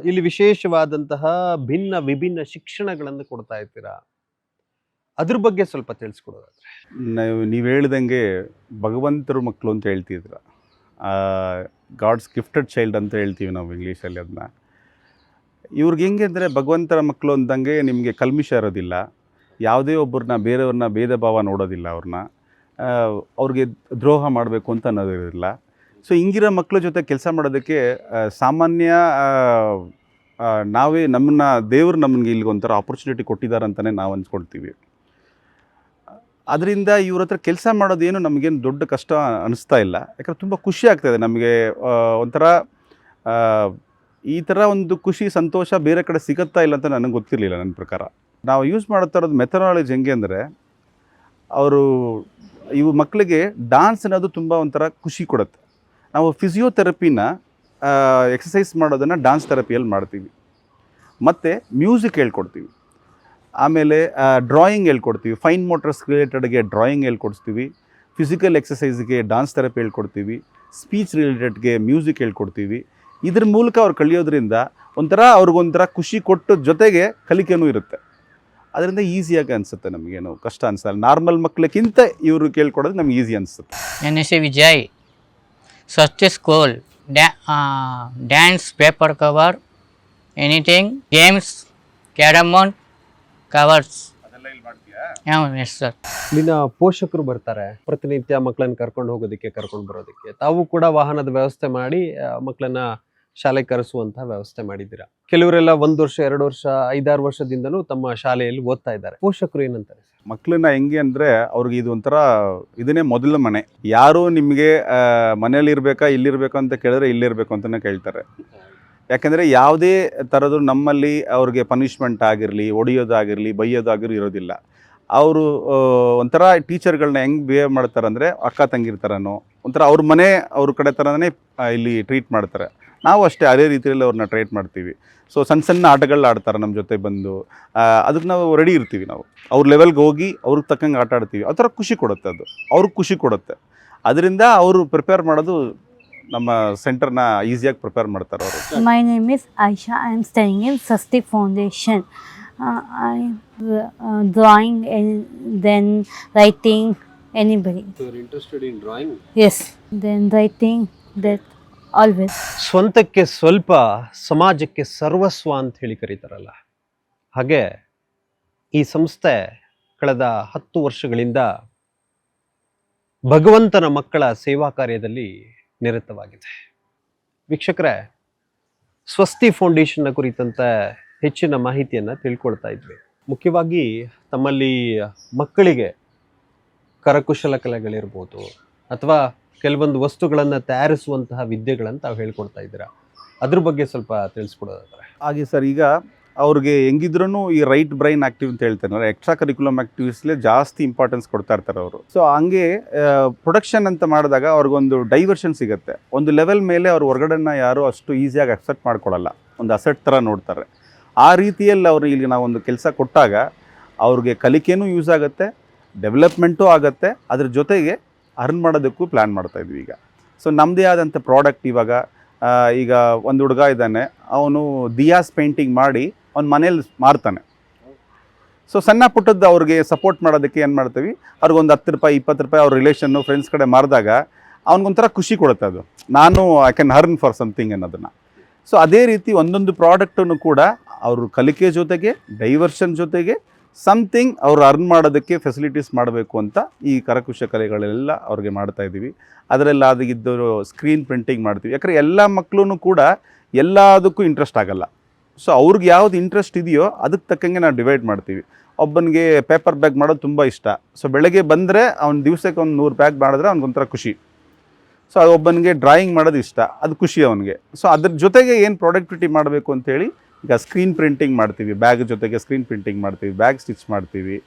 ಇಲ್ಲಿ ವಿಶೇಷವಾದಂತಹ ಭಿನ್ನ ವಿಭಿನ್ನ ಶಿಕ್ಷಣಗಳನ್ನು ಕೊಡ್ತಾ ಇರ್ತೀರಾ? ಅದ್ರ ಬಗ್ಗೆ ಸ್ವಲ್ಪ ತಿಳಿಸ್ಕೊಡೋದಾದ್ರೆ. ನೀವು ನೀವು ಹೇಳ್ದಂಗೆ ಭಗವಂತರು ಮಕ್ಕಳು ಅಂತ ಹೇಳ್ತಿದ್ರ. ಗಾಡ್ಸ್ ಗಿಫ್ಟೆಡ್ ಚೈಲ್ಡ್ ಅಂತ ಹೇಳ್ತೀವಿ ನಾವು ಇಂಗ್ಲೀಷಲ್ಲಿ ಅದನ್ನ ಇವ್ರಿಗೆ ಹೆಂಗೆ ಅಂದರೆ ಭಗವಂತರ ಮಕ್ಕಳು ಅಂದಂಗೆ ನಿಮಗೆ ಕಲ್ಮಿಷ ಇರೋದಿಲ್ಲ. ಯಾವುದೇ ಒಬ್ಬರನ್ನ ಬೇರೆಯವ್ರನ್ನ ಭೇದ ಭಾವ ನೋಡೋದಿಲ್ಲ ಅವ್ರನ್ನ. ಅವ್ರಿಗೆ ದ್ರೋಹ ಮಾಡಬೇಕು ಅಂತ ಅನ್ನೋದಿರಲಿಲ್ಲ ಸೊ ಹಿಂಗಿರೋ ಮಕ್ಕಳ ಜೊತೆ ಕೆಲಸ ಮಾಡೋದಕ್ಕೆ ಸಾಮಾನ್ಯ ನಾವೇ ನಮ್ಮನ್ನ, ದೇವರು ನಮಗೆ ಇಲ್ಲಿಗೆ ಒಂಥರ ಆಪರ್ಚುನಿಟಿ ಕೊಟ್ಟಿದ್ದಾರೆ ಅಂತಲೇ ನಾವು ಅನ್ಸ್ಕೊಳ್ತೀವಿ. ಅದರಿಂದ ಇವ್ರ ಹತ್ರ ಕೆಲಸ ಮಾಡೋದೇನು ನಮಗೇನು ದೊಡ್ಡ ಕಷ್ಟ ಅನಿಸ್ತಾ ಇಲ್ಲ. ಯಾಕಂದ್ರೆ ತುಂಬ ಖುಷಿ ಆಗ್ತಾಯಿದೆ ನಮಗೆ ಒಂಥರ ಈ ಥರ ಒಂದು ಖುಷಿ, ಸಂತೋಷ ಬೇರೆ ಕಡೆ ಸಿಗುತ್ತಾ ಇಲ್ಲ ಅಂತ ನನಗೆ ಗೊತ್ತಿರಲಿಲ್ಲ ನನ್ನ ಪ್ರಕಾರ. ನಾವು ಯೂಸ್ ಮಾಡ್ತಾ ಇರೋದು ಮೆಥನಾಲಜಿ ಹೆಂಗೆ ಅಂದರೆ, ಅವರು, ಇವು ಮಕ್ಕಳಿಗೆ ಡಾನ್ಸ್ ಅನ್ನೋದು ತುಂಬ ಒಂಥರ ಖುಷಿ ಕೊಡುತ್ತೆ. ನಾವು ಫಿಸಿಯೋಥೆರಪಿನ ಎಕ್ಸಸೈಸ್ ಮಾಡೋದನ್ನು ಡಾನ್ಸ್ ಥೆರಪಿಯಲ್ಲಿ ಮಾಡ್ತೀವಿ. ಮತ್ತು ಮ್ಯೂಸಿಕ್ ಹೇಳ್ಕೊಡ್ತೀವಿ. ಆಮೇಲೆ ಡ್ರಾಯಿಂಗ್ ಹೇಳ್ಕೊಡ್ತೀವಿ. ಫೈನ್ ಮೋಟರ್ಸ್ ರಿಲೇಟೆಡ್ಗೆ ಡ್ರಾಯಿಂಗ್ ಹೇಳ್ಕೊಡ್ತೀವಿ ಫಿಸಿಕಲ್ ಎಕ್ಸಸೈಸ್ಗೆ ಡಾನ್ಸ್ ಥೆರಪಿ ಹೇಳ್ಕೊಡ್ತೀವಿ. ಸ್ಪೀಚ್ ರಿಲೇಟೆಡ್ಗೆ ಮ್ಯೂಸಿಕ್ ಹೇಳ್ಕೊಡ್ತೀವಿ. ಇದ್ರ ಮೂಲಕ ಅವ್ರು ಕಲಿಯೋದ್ರಿಂದ ಒಂಥರ ಅವ್ರಿಗೊಂಥರ ಖುಷಿ ಕೊಟ್ಟು ಜೊತೆಗೆ ಕಲಿಕೆನೂ ಇರುತ್ತೆ. ಅದರಿಂದ ಈಸಿಯಾಗಿ ಅನಿಸುತ್ತೆ ನಮಗೇನು ಕಷ್ಟ ಅನಿಸಲ್ಲ. ನಾರ್ಮಲ್ ಮಕ್ಕಳಿಗಿಂತ ಇವರು ಕೇಳ್ಕೊಡೋದು ನಮ್ಗೆ ಈಸಿ ಅನಿಸುತ್ತೆ. ನನ್ನ ಹೆಸರು ವಿಜಯ್. ಸ್ವಚ್ಛ school dance paper cover anything games games, carrom ನಿನ್ನ. ಇಲ್ಲಿನ ಪೋಷಕರು ಬರ್ತಾರೆ. ಪ್ರತಿನಿತ್ಯ ಮಕ್ಕಳನ್ನ ಕರ್ಕೊಂಡು ಹೋಗೋದಕ್ಕೆ ಕರ್ಕೊಂಡು ಬರೋದಕ್ಕೆ. ತಾವು ಕೂಡ ವಾಹನದ ವ್ಯವಸ್ಥೆ ಮಾಡಿ ಆ, ಮಕ್ಕಳನ್ನ ಶಾಲೆಗೆ ಕರೆಸುವಂತಹ ವ್ಯವಸ್ಥೆ ಮಾಡಿದ್ದೀರಾ? ಕೆಲವರೆಲ್ಲ ಒಂದು ವರ್ಷ ಎರಡು ವರ್ಷ ಐದಾರು ವರ್ಷದಿಂದನೂ ತಮ್ಮ ಶಾಲೆಯಲ್ಲಿ ಓದ್ತಾ ಇದ್ದಾರೆ. ಪೋಷಕರು ಏನಂತಾರೆ? ಮಕ್ಕಳನ್ನ ಹೆಂಗೆ ಅಂದರೆ ಅವ್ರಿಗೆ ಇದು ಒಂಥರ ಇದನ್ನೇ ಮೊದಲ ಮನೆ. ಯಾರು ನಿಮಗೆ ಮನೇಲಿ ಇರಬೇಕಾ ಇಲ್ಲಿರ್ಬೇಕು ಅಂತ ಕೇಳಿದ್ರೆ ಇಲ್ಲಿರ್ಬೇಕು ಅಂತಾನೆ ಕೇಳ್ತಾರೆ. ಯಾಕೆಂದರೆ ಯಾವುದೇ ಥರದ್ದು ನಮ್ಮಲ್ಲಿ ಅವ್ರಿಗೆ ಪನಿಷ್ಮೆಂಟ್ ಆಗಿರಲಿ ಹೊಡೆಯೋದಾಗಿರಲಿ ಬೈಯೋದಾಗಿರಲಿ ಇರೋದಿಲ್ಲ. ಅವರು ಒಂಥರ ಟೀಚರ್ಗಳನ್ನ ಹೆಂಗೆ ಬಿಹೇವ್ ಮಾಡ್ತಾರೆ ಅಂದರೆ ಅಕ್ಕ ತಂಗಿರ್ ಥರನೋ ಒಂಥರ ಅವ್ರ ಮನೆ, ಅವ್ರ ಕಡೆ ಥರನೇ ಇಲ್ಲಿ ಟ್ರೀಟ್ ಮಾಡ್ತಾರೆ. ನಾವು ಅಷ್ಟೇ ಅದೇ ರೀತಿಯಲ್ಲಿ ಅವ್ರನ್ನ ಟ್ರೀಟ್ ಮಾಡ್ತೀವಿ. ಸೊ ಸಣ್ಣ ಸಣ್ಣ ಆಟಗಳು ಆಡ್ತಾರೆ ನಮ್ಮ ಜೊತೆ ಬಂದು. ಅದಕ್ಕೆ ನಾವು ರೆಡಿ ಇರ್ತೀವಿ ನಾವು. ಅವ್ರ ಲೆವೆಲ್ಗೆ ಹೋಗಿ ಅವ್ರಿಗೆ ತಕ್ಕಂಗೆ ಆಟ ಆಡ್ತೀವಿ. ಆ ಥರ ಖುಷಿ ಕೊಡುತ್ತೆ ಅದು. ಅವ್ರಿಗೆ ಖುಷಿ ಕೊಡುತ್ತೆ. ಅದರಿಂದ ಅವರು ಪ್ರಿಪೇರ್ ಮಾಡೋದು ನಮ್ಮ ಸೆಂಟರ್ನ ಈಸಿಯಾಗಿ ಪ್ರಿಪೇರ್ ಮಾಡ್ತಾರೆ ಅವರು. My name is Aisha I am staying in Sasti foundation I drawing then writing anybody. Interested in drawing as then writing that always ಸ್ವಂತಕ್ಕೆ ಸ್ವಲ್ಪ ಸಮಾಜಕ್ಕೆ ಸರ್ವಸ್ವ ಅಂತ ಹೇಳಿ ಕರೀತಾರಲ್ಲ. ಹಾಗೆ ಈ ಸಂಸ್ಥೆ ಕಳೆದ ಹತ್ತು ವರ್ಷಗಳಿಂದ ಭಗವಂತನ ಮಕ್ಕಳ ಸೇವಾ ಕಾರ್ಯದಲ್ಲಿ ನಿರತವಾಗಿದೆ. ವೀಕ್ಷಕರೇ, ಸ್ವಸ್ತಿ ಫೌಂಡೇಶನ್ನ ಕುರಿತಂತೆ ಹೆಚ್ಚಿನ ಮಾಹಿತಿಯನ್ನು ತಿಳ್ಕೊಳ್ತಾ ಇದ್ವಿ. ಮುಖ್ಯವಾಗಿ ತಮ್ಮಲ್ಲಿ ಮಕ್ಕಳಿಗೆ ಕರಕುಶಲ ಕಲೆಗಳಿರ್ಬೋದು ಅಥವಾ ಕೆಲವೊಂದು ವಸ್ತುಗಳನ್ನು ತಯಾರಿಸುವಂತಹ ವಿದ್ಯೆಗಳನ್ನು ತಾವು ಹೇಳ್ಕೊಡ್ತಾ ಇದ್ದೀರಾ? ಅದ್ರ ಬಗ್ಗೆ ಸ್ವಲ್ಪ ತಿಳಿಸ್ಕೊಡೋದಾದ್ರೆ. ಹಾಗೆ ಸರ್, ಈಗ ಅವ್ರಿಗೆ ಹೆಂಗಿದ್ರೂ ಈ ರೈಟ್ ಬ್ರೈನ್ ಆಕ್ಟಿವ್ ಅಂತ ಹೇಳ್ತಾರೆ. ಎಕ್ಸ್ಟ್ರಾ ಕರಿಕ್ಯುಲಮ್ ಆಕ್ಟಿವಿಟೀಸ್ಲೇ ಜಾಸ್ತಿ ಇಂಪಾರ್ಟೆನ್ಸ್ ಕೊಡ್ತಾ ಇರ್ತಾರೆ ಅವರು. ಸೊ ಹಂಗೆ ಪ್ರೊಡಕ್ಷನ್ ಅಂತ ಮಾಡಿದಾಗ ಅವ್ರಿಗೊಂದು ಡೈವರ್ಷನ್ ಸಿಗುತ್ತೆ. ಒಂದು ಲೆವೆಲ್ ಮೇಲೆ ಅವ್ರು ಹೊರಗಡೆನ ಯಾರು ಅಷ್ಟು ಈಸಿಯಾಗಿ ಅಕ್ಸೆಪ್ಟ್ ಮಾಡ್ಕೊಳ್ಳಲ್ಲ ಒಂದು ಅಸೆಟ್ ಥರ ನೋಡ್ತಾರೆ. ಆ ರೀತಿಯಲ್ಲಿ ಅವರು ಇಲ್ಲಿ ನಾವು ಒಂದು ಕೆಲಸ ಕೊಟ್ಟಾಗ ಅವ್ರಿಗೆ ಕಲಿಕೆನೂ ಯೂಸ್ ಆಗುತ್ತೆ ಡೆವಲಪ್ಮೆಂಟೂ ಆಗುತ್ತೆ, ಅದ್ರ ಜೊತೆಗೆ ಅರ್ನ್ ಮಾಡೋದಕ್ಕೂ ಪ್ಲ್ಯಾನ್ ಮಾಡ್ತಾ ಇದ್ವಿ ಈಗ. ಸೊ ನಮ್ಮದೇ ಆದಂಥ ಪ್ರಾಡಕ್ಟ್ ಇವಾಗ ಈಗ ಒಂದು ಹುಡುಗ ಇದ್ದಾನೆ. ಅವನು ದಿಯಾಸ್ ಪೇಂಟಿಂಗ್ ಮಾಡಿ ಅವ್ನ ಮನೇಲಿ ಮಾರ್ತಾನೆ ಸೊ ಸಣ್ಣ ಪುಟ್ಟದ್ದು ಅವ್ರಿಗೆ ಸಪೋರ್ಟ್ ಮಾಡೋದಕ್ಕೆ ಏನು ಮಾಡ್ತೀವಿ? ಅವ್ರಿಗೊಂದು ಹತ್ತು ರೂಪಾಯಿ, ಇಪ್ಪತ್ತು ರೂಪಾಯಿ ಅವ್ರ ರಿಲೇಷನ್ನು ಫ್ರೆಂಡ್ಸ್ ಕಡೆ ಮಾರಿದಾಗ ಅವ್ನಿಗೊಂಥರ ಖುಷಿ ಕೊಡುತ್ತೆ ಅದು. ನಾನು I can earn for something ಅನ್ನೋದನ್ನು. ಸೊ ಅದೇ ರೀತಿ ಒಂದೊಂದು ಪ್ರಾಡಕ್ಟನ್ನು ಕೂಡ ಅವರು ಕಲಿಕೆ ಜೊತೆಗೆ ಡೈವರ್ಷನ್ ಜೊತೆಗೆ ಸಮಥಿಂಗ್ ಅವ್ರು ಅರ್ನ್ ಮಾಡೋದಕ್ಕೆ ಫೆಸಿಲಿಟೀಸ್ ಮಾಡಬೇಕು ಅಂತ ಈ ಕರಕುಶ ಕಲೆಗಳೆಲ್ಲ ಅವ್ರಿಗೆ ಮಾಡ್ತಾ ಇದ್ದೀವಿ. ಅದರಲ್ಲಿ ಅದಕ್ಕಿದ್ದರು ಸ್ಕ್ರೀನ್ ಪ್ರಿಂಟಿಂಗ್ ಮಾಡ್ತೀವಿ. ಯಾಕಂದರೆ ಎಲ್ಲ ಮಕ್ಕಳು ಕೂಡ ಎಲ್ಲದಕ್ಕೂ ಇಂಟ್ರೆಸ್ಟ್ ಆಗಲ್ಲ. ಸೊ ಅವ್ರಿಗೆ ಯಾವ್ದು ಇಂಟ್ರೆಸ್ಟ್ ಇದೆಯೋ ಅದಕ್ಕೆ ತಕ್ಕಂಗೆ ನಾವು ಡಿವೈಡ್ ಮಾಡ್ತೀವಿ. ಒಬ್ಬನಿಗೆ ಪೇಪರ್ ಬ್ಯಾಗ್ ಮಾಡೋದು ತುಂಬ ಇಷ್ಟ. ಸೊ ಬೆಳಗ್ಗೆ ಬಂದರೆ ಅವ್ನ ದಿವಸಕ್ಕೆ ಒಂದು ನೂರು ಬ್ಯಾಗ್ ಮಾಡಿದ್ರೆ ಅವ್ನಿಗೊಂಥರ ಖುಷಿ. ಸೊ ಅದು ಒಬ್ಬನಿಗೆ ಡ್ರಾಯಿಂಗ್ ಮಾಡೋದು ಇಷ್ಟ. ಅದು ಖುಷಿ ಅವನಿಗೆ. ಸೊ ಅದ್ರ ಜೊತೆಗೆ ಏನು ಪ್ರಾಡಕ್ಟಿವಿಟಿ ಮಾಡಬೇಕು ಅಂತೇಳಿ ಈಗ ಸ್ಕ್ರೀನ್ ಪ್ರಿಂಟಿಂಗ್ ಮಾಡ್ತೀವಿ. ಬ್ಯಾಗ್ ಜೊತೆಗೆ ಸ್ಕ್ರೀನ್ ಪ್ರಿಂಟಿಂಗ್ ಮಾಡ್ತೀವಿ. ಬ್ಯಾಗ್ ಸ್ಟಿಚ್ ಮಾಡ್ತೀವಿ.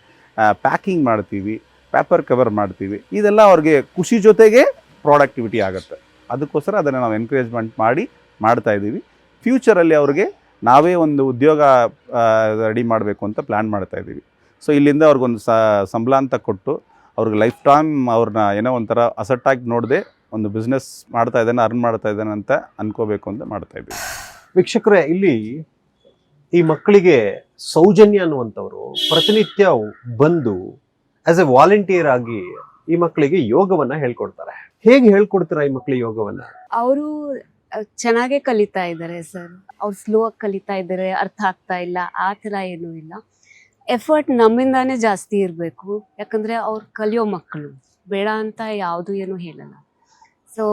ಪ್ಯಾಕಿಂಗ್ ಮಾಡ್ತೀವಿ. ಪೇಪರ್ ಕವರ್ ಮಾಡ್ತೀವಿ. ಇದೆಲ್ಲ ಅವ್ರಿಗೆ ಖುಷಿ ಜೊತೆಗೆ ಪ್ರಾಡಕ್ಟಿವಿಟಿ ಆಗುತ್ತೆ. ಅದಕ್ಕೋಸ್ಕರ ಅದನ್ನು ನಾವು ಎನ್ಕರೇಜ್ಮೆಂಟ್ ಮಾಡಿ ಮಾಡ್ತಾಯಿದ್ದೀವಿ ಫ್ಯೂಚರಲ್ಲಿ ಅವ್ರಿಗೆ ನಾವೇ ಒಂದು ಉದ್ಯೋಗ ರೆಡಿ ಮಾಡಬೇಕು ಅಂತ ಪ್ಲ್ಯಾನ್ ಮಾಡ್ತಾ ಇದ್ದೀವಿ. ಸೊ ಇಲ್ಲಿಂದ ಅವ್ರಿಗೊಂದು ಸ ಸಂಬಳ ಅಂತ ಕೊಟ್ಟು ಅವ್ರಿಗೆ ಲೈಫ್ ಟೈಮ್ ಅವ್ರನ್ನ ಏನೋ ಒಂಥರ ಅಸಟ್ಟಾಗಿ ನೋಡದೆ ಒಂದು ಬಿಸ್ನೆಸ್ ಮಾಡ್ತಾ ಇದ್ದಾನೆ ಅರ್ನ್ ಮಾಡ್ತಾ ಇದ್ದಾನೆ ಅಂತ ಅನ್ಕೋಬೇಕು ಅಂತ ಮಾಡ್ತಾ ಇದ್ದೀವಿ. ವೀಕ್ಷಕರೇ ಇಲ್ಲಿ ಈ ಮಕ್ಕಳಿಗೆ ಸೌಜನ್ಯ ಅನ್ನುವಂಥವರು ಪ್ರತಿನಿತ್ಯ ಬಂದು ಆಸ್ ಎ ವಾಲಂಟಿಯರ್ ಆಗಿ ಈ ಮಕ್ಕಳಿಗೆ ಯೋಗವನ್ನ ಹೇಳ್ಕೊಡ್ತಾರೆ. ಹೇಗೆ ಹೇಳ್ಕೊಡ್ತೀರಾ ಈ ಮಕ್ಕಳಿಗೆ ಯೋಗವನ್ನ? ಅವರು ಚೆನ್ನಾಗೇ ಕಲಿತಾ ಇದ್ದಾರೆ ಸರ್ ಅವ್ರು ಸ್ಲೋ ಆಗಿ ಕಲಿತಾ ಇದ್ದಾರೆ, ಅರ್ಥ ಆಗ್ತಾ ಇಲ್ಲ, ಆ ಥರ ಏನೂ ಇಲ್ಲ. ಎಫರ್ಟ್ ನಮ್ಮಿಂದಾನೇ ಜಾಸ್ತಿ ಇರಬೇಕು. ಯಾಕಂದರೆ ಅವ್ರು ಕಲಿಯೋ ಮಕ್ಕಳು. ಬೇಡ ಅಂತ ಯಾವುದು ಏನೂ ಹೇಳಲ್ಲ. ಸೊ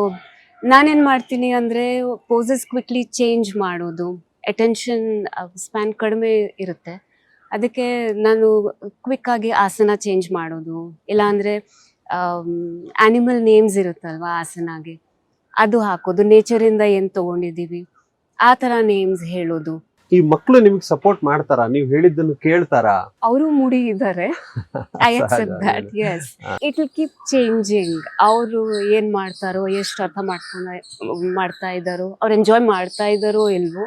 ನಾನೇನು ಮಾಡ್ತೀನಿ ಅಂದರೆ ಪೋಸಸ್ ಕ್ವಿಕ್ಲಿ ಚೇಂಜ್ ಮಾಡೋದು. ಅಟೆನ್ಷನ್ ಸ್ಪ್ಯಾನ್ ಕಡಿಮೆ ಇರುತ್ತೆ. ಅದಕ್ಕೆ ನಾನು ಕ್ವಿಕ್ಕಾಗಿ ಆಸನ ಚೇಂಜ್ ಮಾಡೋದು. ಇಲ್ಲಾಂದರೆ ಆ್ಯನಿಮಲ್ ನೇಮ್ಸ್ ಇರುತ್ತಲ್ವ, ಆಸನಾಗೆ. ಅದು ಹಾಕೋದು. ನೇಚರ್ ಇಂದ ಏನ್ ತಗೊಂಡಿದೀವಿ ಆ ತರ ನೇಮ್ಸ್ ಹೇಳೋದು. ಈ ಮಕ್ಕಳು ನಿಮ್ಗೆ ಸಪೋರ್ಟ್ ಮಾಡ್ತಾರಾ? ನೀವು ಹೇಳಿದ್ದನ್ನು ಕೇಳ್ತಾರಾ? ಅವರು ಮೂಡಿ ಇದ್ದಾರೆ I accept that. As it will keep changing ಅವರು ಏನ್ ಮಾಡ್ತಾರೋ ಎಷ್ಟು ಅರ್ಥ ಮಾಡ್ಕೊಂಡ ಮಾಡ್ತಾ ಇದ್ದಾರೋ ಅವ್ರು ಎಂಜಾಯ್ ಮಾಡ್ತಾ ಇದ್ದಾರೋ ಇಲ್ವೋ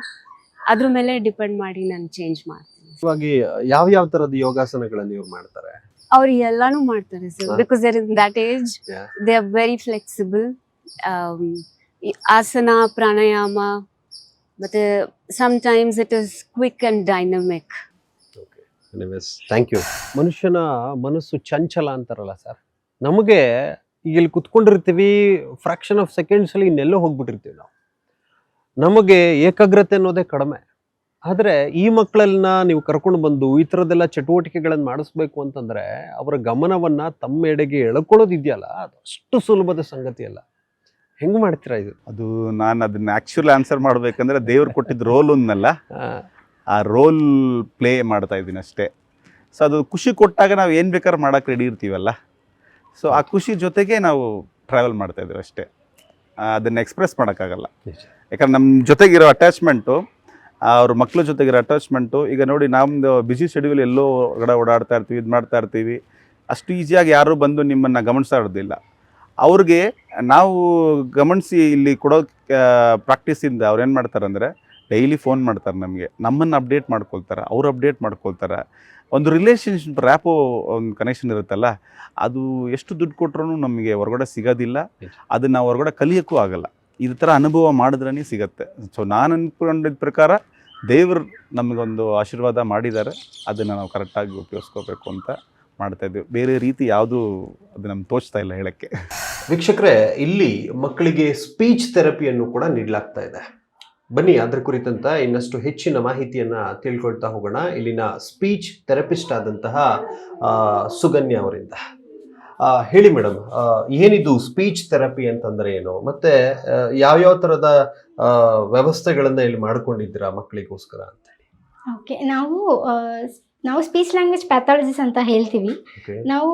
ಅದ್ರ ಮೇಲೆ ಡಿಪೆಂಡ್ ಮಾಡಿ ನಾನು ಚೇಂಜ್ ಮಾಡ್ತೀನಿ. ಇವಾಗಿ ಯಾವ ಯಾವ ತರದ ಯೋಗಾಸನಗಳನ್ನ ನೀವು ಮಾಡ್ತಾರೆ? ಅವ್ರು ಎಲ್ಲಾನು ಮಾಡ್ತಾರೆ sir. Because there in that age they are very flexible asana, pranayama, ಮತ್ತೆ times it is quick and dynamic thank you ಮನುಷ್ಯನ ಮನಸ್ಸು ಚಂಚಲ ಅಂತಾರಲ್ಲ ಸರ್ ನಮಗೆ ಇಲ್ಲಿ ಕುತ್ಕೊಂಡಿರ್ತೀವಿ ಫ್ರ್ಯಾಕ್ಷನ್ ಆಫ್ ಸೆಕೆಂಡ್ಸಲ್ಲಿ ಇನ್ನೆಲ್ಲೋ ಹೋಗ್ಬಿಟ್ಟಿರ್ತೀವಿ ನಾವು. ನಮಗೆ ಏಕಾಗ್ರತೆ ಅನ್ನೋದೇ ಕಡಿಮೆ. ಆದರೆ ಈ ಮಕ್ಕಳನ್ನ ನೀವು ಕರ್ಕೊಂಡು ಬಂದು ಈ ಥರದ್ದೆಲ್ಲ ಚಟುವಟಿಕೆಗಳನ್ನು ಮಾಡಿಸ್ಬೇಕು ಅಂತಂದರೆ ಅವರ ಗಮನವನ್ನು ತಮ್ಮ ಎಡೆಗೆ ಎಳ್ಕೊಳ್ಳೋದಿದೆಯಲ್ಲ, ಅದು ಅಷ್ಟು ಸುಲಭದ ಸಂಗತಿ ಅಲ್ಲ. ಹೆಂಗ್ ಮಾಡ್ತೀರಾ ಇದು? ಅದು ನಾನು ಅದನ್ನ ಆ್ಯಕ್ಚುಲಿ ಆನ್ಸರ್ ಮಾಡಬೇಕಂದ್ರೆ ದೇವ್ರು ಕೊಟ್ಟಿದ್ದ ರೋಲ್ ಒಂದಲ್ಲ. ಆ, ರೋಲ್ ಪ್ಲೇ ಮಾಡ್ತಾ ಇದ್ದೀನಿ ಅಷ್ಟೇ. ಸೊ ಅದು ಖುಷಿ ಕೊಟ್ಟಾಗ ನಾವು ಏನು ಬೇಕಾದ್ರೂ ಮಾಡೋಕೆ ರೆಡಿ ಇರ್ತೀವಲ್ಲ. ಸೊ ಆ ಖುಷಿ ಜೊತೆಗೆ ನಾವು ಟ್ರಾವೆಲ್ ಮಾಡ್ತಾ ಇದ್ದೀವಿ ಅಷ್ಟೇ. ಅದನ್ನ ಎಕ್ಸ್ಪ್ರೆಸ್ ಮಾಡೋಕ್ಕಾಗಲ್ಲ. ಯಾಕಂದ್ರೆ ನಮ್ಮ ಜೊತೆಗಿರೋ ಅಟ್ಯಾಚ್ಮೆಂಟು ಅವ್ರ ಮಕ್ಳ ಜೊತೆಗಿರೋ ಅಟ್ಯಾಚ್ಮೆಂಟು ಈಗ ನೋಡಿ ನಮ್ಮದು ಬಿಸಿ ಶೆಡ್ಯೂಲ್ ಎಲ್ಲೋ ಹೊರಗಡೆ ಓಡಾಡ್ತಾ ಇರ್ತೀವಿ ಇದು ಮಾಡ್ತಾ ಇರ್ತೀವಿ. ಅಷ್ಟು ಈಸಿಯಾಗಿ ಯಾರೂ ಬಂದು ನಿಮ್ಮನ್ನು ಗಮನಿಸ್ತಾ ಇರೋದಿಲ್ಲ. ಅವ್ರಿಗೆ ನಾವು ಗಮನಿಸಿ ಇಲ್ಲಿ ಕೊಡೋ ಪ್ರಾಕ್ಟೀಸಿಂದ ಅವ್ರು ಏನು ಮಾಡ್ತಾರೆ ಅಂದರೆ ಡೈಲಿ ಫೋನ್ ಮಾಡ್ತಾರೆ ನಮಗೆ. ನಮ್ಮನ್ನು ಅಪ್ಡೇಟ್ ಮಾಡ್ಕೊಳ್ತಾರೆ ಅವ್ರು ಅಪ್ಡೇಟ್ ಮಾಡ್ಕೊಳ್ತಾರೆ. ಒಂದು ರಿಲೇಷನ್ಶಿಪ್ ರ್ಯಾಪು ಒಂದು ಕನೆಕ್ಷನ್ ಇರುತ್ತಲ್ಲ ಅದು ಎಷ್ಟು ದುಡ್ಡು ಕೊಟ್ರೂ ನಮಗೆ ಹೊರಗಡೆ ಸಿಗೋದಿಲ್ಲ. ಅದನ್ನು ನಾವು ಹೊರಗಡೆ ಕಲಿಯೋಕ್ಕೂ ಆಗಲ್ಲ. ಈ ಥರ ಅನುಭವ ಮಾಡಿದ್ರೇ ಸಿಗತ್ತೆ. ಸೊ ನಾನು ಅಂದ್ಕೊಂಡಿದ್ದ ಪ್ರಕಾರ ದೇವರು ನಮಗೊಂದು ಆಶೀರ್ವಾದ ಮಾಡಿದ್ದಾರೆ. ಅದನ್ನು ನಾವು ಕರೆಕ್ಟಾಗಿ ಉಪಯೋಗಿಸ್ಕೋಬೇಕು ಅಂತ ಮಾಡ್ತಾ ಇದ್ದೀವಿ ಬೇರೆ ರೀತಿ ಯಾವುದು ಅದು ನಮ್ಗೆ ತೋಚ್ತಾ ಇಲ್ಲ ಹೇಳಕ್ಕೆ. ವೀಕ್ಷಕರೇ ಇಲ್ಲಿ ಮಕ್ಕಳಿಗೆ ಸ್ಪೀಚ್ ಥೆರಪಿಯನ್ನು ಕೂಡ ನೀಡಲಾಗ್ತಾ ಇದೆ. ಬನ್ನಿ ಅದರ ಕುರಿತಂತ ಇನ್ನಷ್ಟು ಹೆಚ್ಚಿನ ಮಾಹಿತಿಯನ್ನ ತಿಳ್ಕೊಳ್ತಾ ಹೋಗೋಣ. ಇಲ್ಲಿನ ಸ್ಪೀಚ್ ಥೆರಪಿಸ್ಟ್ ಆದಂತಹ ಸುಗನ್ಯ ಅವರಿಂದ. ಆ, ಹೇಳಿ ಮೇಡಮ್ ಏನಿದು ಸ್ಪೀಚ್ ಥೆರಪಿ ಅಂತಂದ್ರೆ ಏನು? ಮತ್ತೆ ಯಾವ ಯಾವ್ಯಾವ ತರದ ಆ, ವ್ಯವಸ್ಥೆಗಳನ್ನ ಇಲ್ಲಿ ಮಾಡ್ಕೊಂಡಿದ್ದೀರಾ ಮಕ್ಕಳಿಗೋಸ್ಕರ ಅಂತ ಹೇಳಿ? ಓಕೆ ನಾವು ನಾವು ಸ್ಪೀಚ್ ಲ್ಯಾಂಗ್ವೇಜ್ ಪ್ಯಾಥಾಲಜಿಸ್ ಅಂತ ಹೇಳ್ತೀವಿ. ನಾವು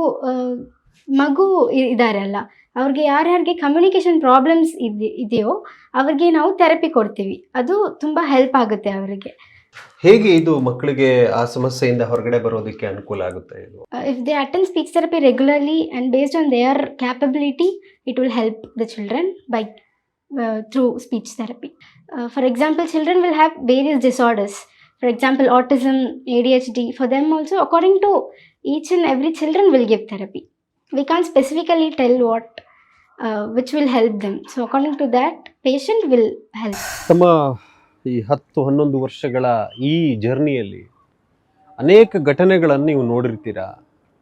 ಮಗು ಇದ್ದಾರಲ್ಲ ಇದ್ದಾರೆ ಅಲ್ಲ ಅವ್ರಿಗೆ ಯಾರ್ಯಾರಿಗೆ ಕಮ್ಯುನಿಕೇಷನ್ ಪ್ರಾಬ್ಲಮ್ಸ್ ಇದೆ ಇದೆಯೋ ಅವ್ರಿಗೆ ನಾವು ಥೆರಪಿ ಕೊಡ್ತೀವಿ. ಅದು ತುಂಬ ಹೆಲ್ಪ್ ಆಗುತ್ತೆ ಅವರಿಗೆ. ಹೇಗೆ ಇದು ಮಕ್ಕಳಿಗೆ ಆ ಸಮಸ್ಯೆಯಿಂದ ಹೊರಗಡೆ ಬರೋದಕ್ಕೆ ಅನುಕೂಲ ಆಗುತ್ತೆ ಇದು? If they attend speech therapy regularly and based on their capability it will help the children by through speech therapy for example children will have various disorders for example autism A D H D for them also according to each will every children will give therapy we can't specifically tell what uh, which will help them. So according to that patient will help. ತಮ್ಮ ಈ ಹತ್ತು ಹನ್ನೊಂದು ವರ್ಷಗಳ ಈ ಜರ್ನಿಯಲ್ಲಿ ಅನೇಕ ಘಟನೆಗಳನ್ನು ನೀವು ನೋಡಿರ್ತೀರಾ?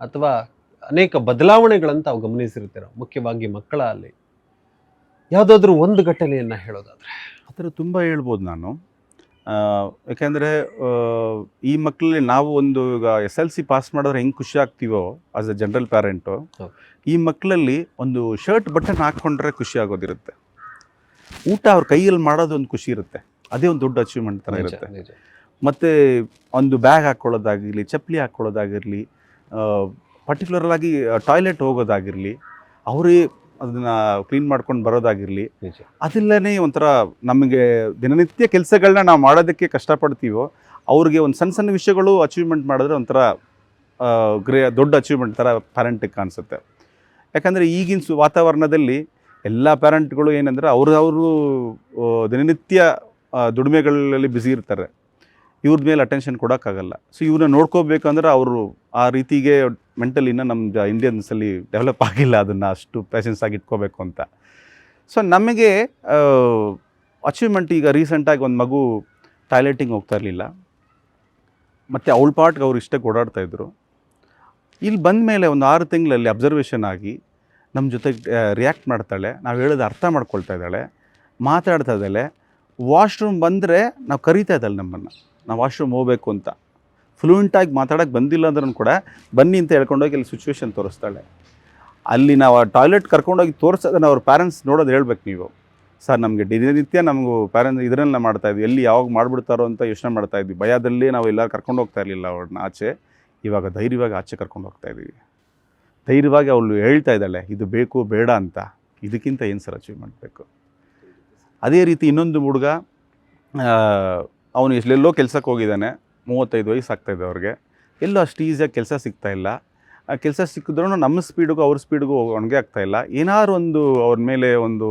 ಅಥವಾ ಅನೇಕ ಬದಲಾವಣೆಗಳನ್ನು ಅವು ಗಮನಿಸಿರ್ತೀರ? ಮುಖ್ಯವಾಗಿ ಮಕ್ಕಳ ಅಲ್ಲಿ ಯಾವುದಾದ್ರೂ ಒಂದು ಘಟನೆಯನ್ನು ಹೇಳೋದಾದ್ರೆ. ಆ ಥರ ತುಂಬ ಹೇಳ್ಬೋದು ನಾನು. ಯಾಕೆಂದರೆ ಈ ಮಕ್ಕಳಲ್ಲಿ ನಾವು ಒಂದು ಈಗ ಎಸ್ ಎಲ್ ಸಿ ಪಾಸ್ ಮಾಡಿದ್ರೆ ಹೆಂಗೆ ಖುಷಿ ಆಗ್ತೀವೋ ಆಸ್ ಎ ಜನರಲ್ ಪ್ಯಾರೆಂಟು ಈ ಮಕ್ಕಳಲ್ಲಿ ಒಂದು ಶರ್ಟ್ ಬಟನ್ ಹಾಕ್ಕೊಂಡ್ರೆ ಖುಷಿ ಆಗೋದಿರುತ್ತೆ. ಊಟ ಅವ್ರ ಕೈಯಲ್ಲಿ ಮಾಡೋದು ಒಂದು ಖುಷಿ ಇರುತ್ತೆ. ಅದೇ ಒಂದು ದೊಡ್ಡ ಅಚೀವ್ಮೆಂಟ್ ಥರ ಇರುತ್ತೆ. ಮತ್ತು ಒಂದು ಬ್ಯಾಗ್ ಹಾಕ್ಕೊಳ್ಳೋದಾಗಿರಲಿ ಚಪ್ಪಲಿ ಹಾಕ್ಕೊಳ್ಳೋದಾಗಿರಲಿ ಪರ್ಟಿಕ್ಯುಲರ್ ಆಗಿ ಟಾಯ್ಲೆಟ್ ಹೋಗೋದಾಗಿರಲಿ ಅವರೇ ಅದನ್ನು ಕ್ಲೀನ್ ಮಾಡ್ಕೊಂಡು ಬರೋದಾಗಿರಲಿ ಅದಿಲ್ಲನೇ ಒಂಥರ ನಮಗೆ ದಿನನಿತ್ಯ ಕೆಲಸಗಳನ್ನ ನಾವು ಮಾಡೋದಕ್ಕೆ ಕಷ್ಟಪಡ್ತೀವೋ ಅವ್ರಿಗೆ ಒಂದು ಸಣ್ಣ ಸಣ್ಣ ವಿಷಯಗಳು ಅಚೀವ್ಮೆಂಟ್ ಮಾಡಿದ್ರೆ ಒಂಥರ ಗ್ರೇ ದೊಡ್ಡ ಅಚೀವ್ಮೆಂಟ್ ಥರ ಪ್ಯಾರೆಂಟಿಗೆ ಕಾಣಿಸುತ್ತೆ. ಯಾಕಂದರೆ ಈಗಿನ ಸು ವಾತಾವರಣದಲ್ಲಿ ಎಲ್ಲ ಪ್ಯಾರೆಂಟ್ಗಳು ಏನಂದರೆ ಅವರು ಅವರು ದಿನನಿತ್ಯ ದುಡಿಮೆಗಳಲ್ಲಿ ಬ್ಯುಸಿ ಇರ್ತಾರೆ. ಇವ್ರ ಮೇಲೆ ಅಟೆನ್ಷನ್ ಕೊಡೋಕ್ಕಾಗಲ್ಲ. ಸೊ ಇವ್ರನ್ನ ನೋಡ್ಕೋಬೇಕಂದ್ರೆ ಅವರು ಆ ರೀತಿಗೆ ಮೆಂಟಲ್ ಇನ್ನೂ ನಮ್ಮ ಇಂಡಿಯನ್ಸಲ್ಲಿ ಡೆವಲಪ್ ಆಗಿಲ್ಲ ಅದನ್ನು ಅಷ್ಟು ಪೇಷನ್ಸ್ ಆಗಿ ಇಟ್ಕೋಬೇಕು ಅಂತ. ಸೊ ನಮಗೆ ಅಚೀವ್ಮೆಂಟ್ ಈಗ ರೀಸೆಂಟಾಗಿ ಒಂದು ಮಗು ಟಾಯ್ಲೆಟಿಂಗ್ ಹೋಗ್ತಾ ಇರಲಿಲ್ಲ. ಮತ್ತು ಅವಳ ಪಾಟ್ಗೆ ಅವ್ರು ಇಷ್ಟಕ್ಕೆ ಓಡಾಡ್ತಾಯಿದ್ರು ಇಲ್ಲಿ ಬಂದ ಮೇಲೆ ಒಂದು ಆರು ತಿಂಗಳಲ್ಲಿ ಅಬ್ಸರ್ವೇಷನ್ ಆಗಿ ನಮ್ಮ ಜೊತೆಗೆ ರಿಯಾಕ್ಟ್ ಮಾಡ್ತಾಳೆ. ನಾವು ಹೇಳೋದು ಅರ್ಥ ಮಾಡ್ಕೊಳ್ತಾ ಇದ್ದಾಳೆ. ಮಾತಾಡ್ತಾ ಇದ್ದಾಳೆ. ವಾಶ್ರೂಮ್ ಬಂದರೆ ನಾವು ಕರಿತಾ ಇದ್ದಾಳೆ ನಮ್ಮನ್ನು. ನಾವು ವಾಶ್ರೂಮ್ ಹೋಗಬೇಕು ಅಂತ. ಫ್ಲೂಯೆಂಟಾಗಿ ಮಾತಾಡೋಕೆ ಬಂದಿಲ್ಲ ಅಂದ್ರೂ ಕೂಡ ಬನ್ನಿ ಅಂತ ಹೇಳ್ಕೊಂಡೋಗಿ ಅಲ್ಲಿ ಸಿಚುವೇಶನ್ ತೋರಿಸ್ತಾಳೆ. ಅಲ್ಲಿ ನಾವು ಆ ಟಾಯ್ಲೆಟ್ ಕರ್ಕೊಂಡೋಗಿ ತೋರಿಸೋದನ್ನ ಅವ್ರ ಪ್ಯಾರೆಂಟ್ಸ್ ನೋಡೋದು ಹೇಳ್ಬೇಕು ನೀವು. ಸರ್, ನಮಗೆ ದಿನನಿತ್ಯ ನಮಗೂ ಪ್ಯಾರೆಂಟ್ಸ್ ಇದನ್ನೆಲ್ಲ ಮಾಡ್ತಾಯಿದ್ವಿ ಎಲ್ಲಿ ಯಾವಾಗ ಮಾಡಿಬಿಡ್ತಾರೋ ಅಂತ ಯೋಚನೆ ಮಾಡ್ತಾ ಇದ್ವಿ. ಭಯದಲ್ಲಿ ನಾವು ಎಲ್ಲರೂ ಕರ್ಕೊಂಡು ಹೋಗ್ತಾ ಇರಲಿಲ್ಲ ಅವ್ರನ್ನ ಆಚೆ. ಇವಾಗ ಧೈರ್ಯವಾಗಿ ಆಚೆ ಕರ್ಕೊಂಡು ಹೋಗ್ತಾ ಇದ್ದೀವಿ. ಧೈರ್ಯವಾಗಿ ಅವಳು ಹೇಳ್ತಾ ಇದ್ದಾಳೆ, ಇದು ಬೇಕು, ಬೇಡ ಅಂತ. ಇದಕ್ಕಿಂತ ಏನು ಸರ್ ಅಚೀವ್ ಮಾಡಬೇಕು ಅದೇ ರೀತಿ ಇನ್ನೊಂದು ಹುಡುಗ ಅವನು ಎಲ್ಲೆಲ್ಲೋ ಕೆಲಸಕ್ಕೆ ಹೋಗಿದ್ದಾನೆ. ಮೂವತ್ತೈದು ವಯಸ್ಸು ಆಗ್ತಾಯಿದೆ ಅವ್ರಿಗೆ. ಎಲ್ಲೂ ಅಷ್ಟು ಈಸಿಯಾಗಿ ಕೆಲಸ ಸಿಗ್ತಾ ಇಲ್ಲ. ಆ ಕೆಲಸ ಸಿಕ್ಕಿದ್ರೂ ನಮ್ಮ ಸ್ಪೀಡಿಗೂ ಅವ್ರ ಸ್ಪೀಡಿಗೂ ಒಣಗೆ ಆಗ್ತಾ ಇಲ್ಲ. ಏನಾದ್ರು ಒಂದು ಅವ್ರ ಮೇಲೆ ಒಂದು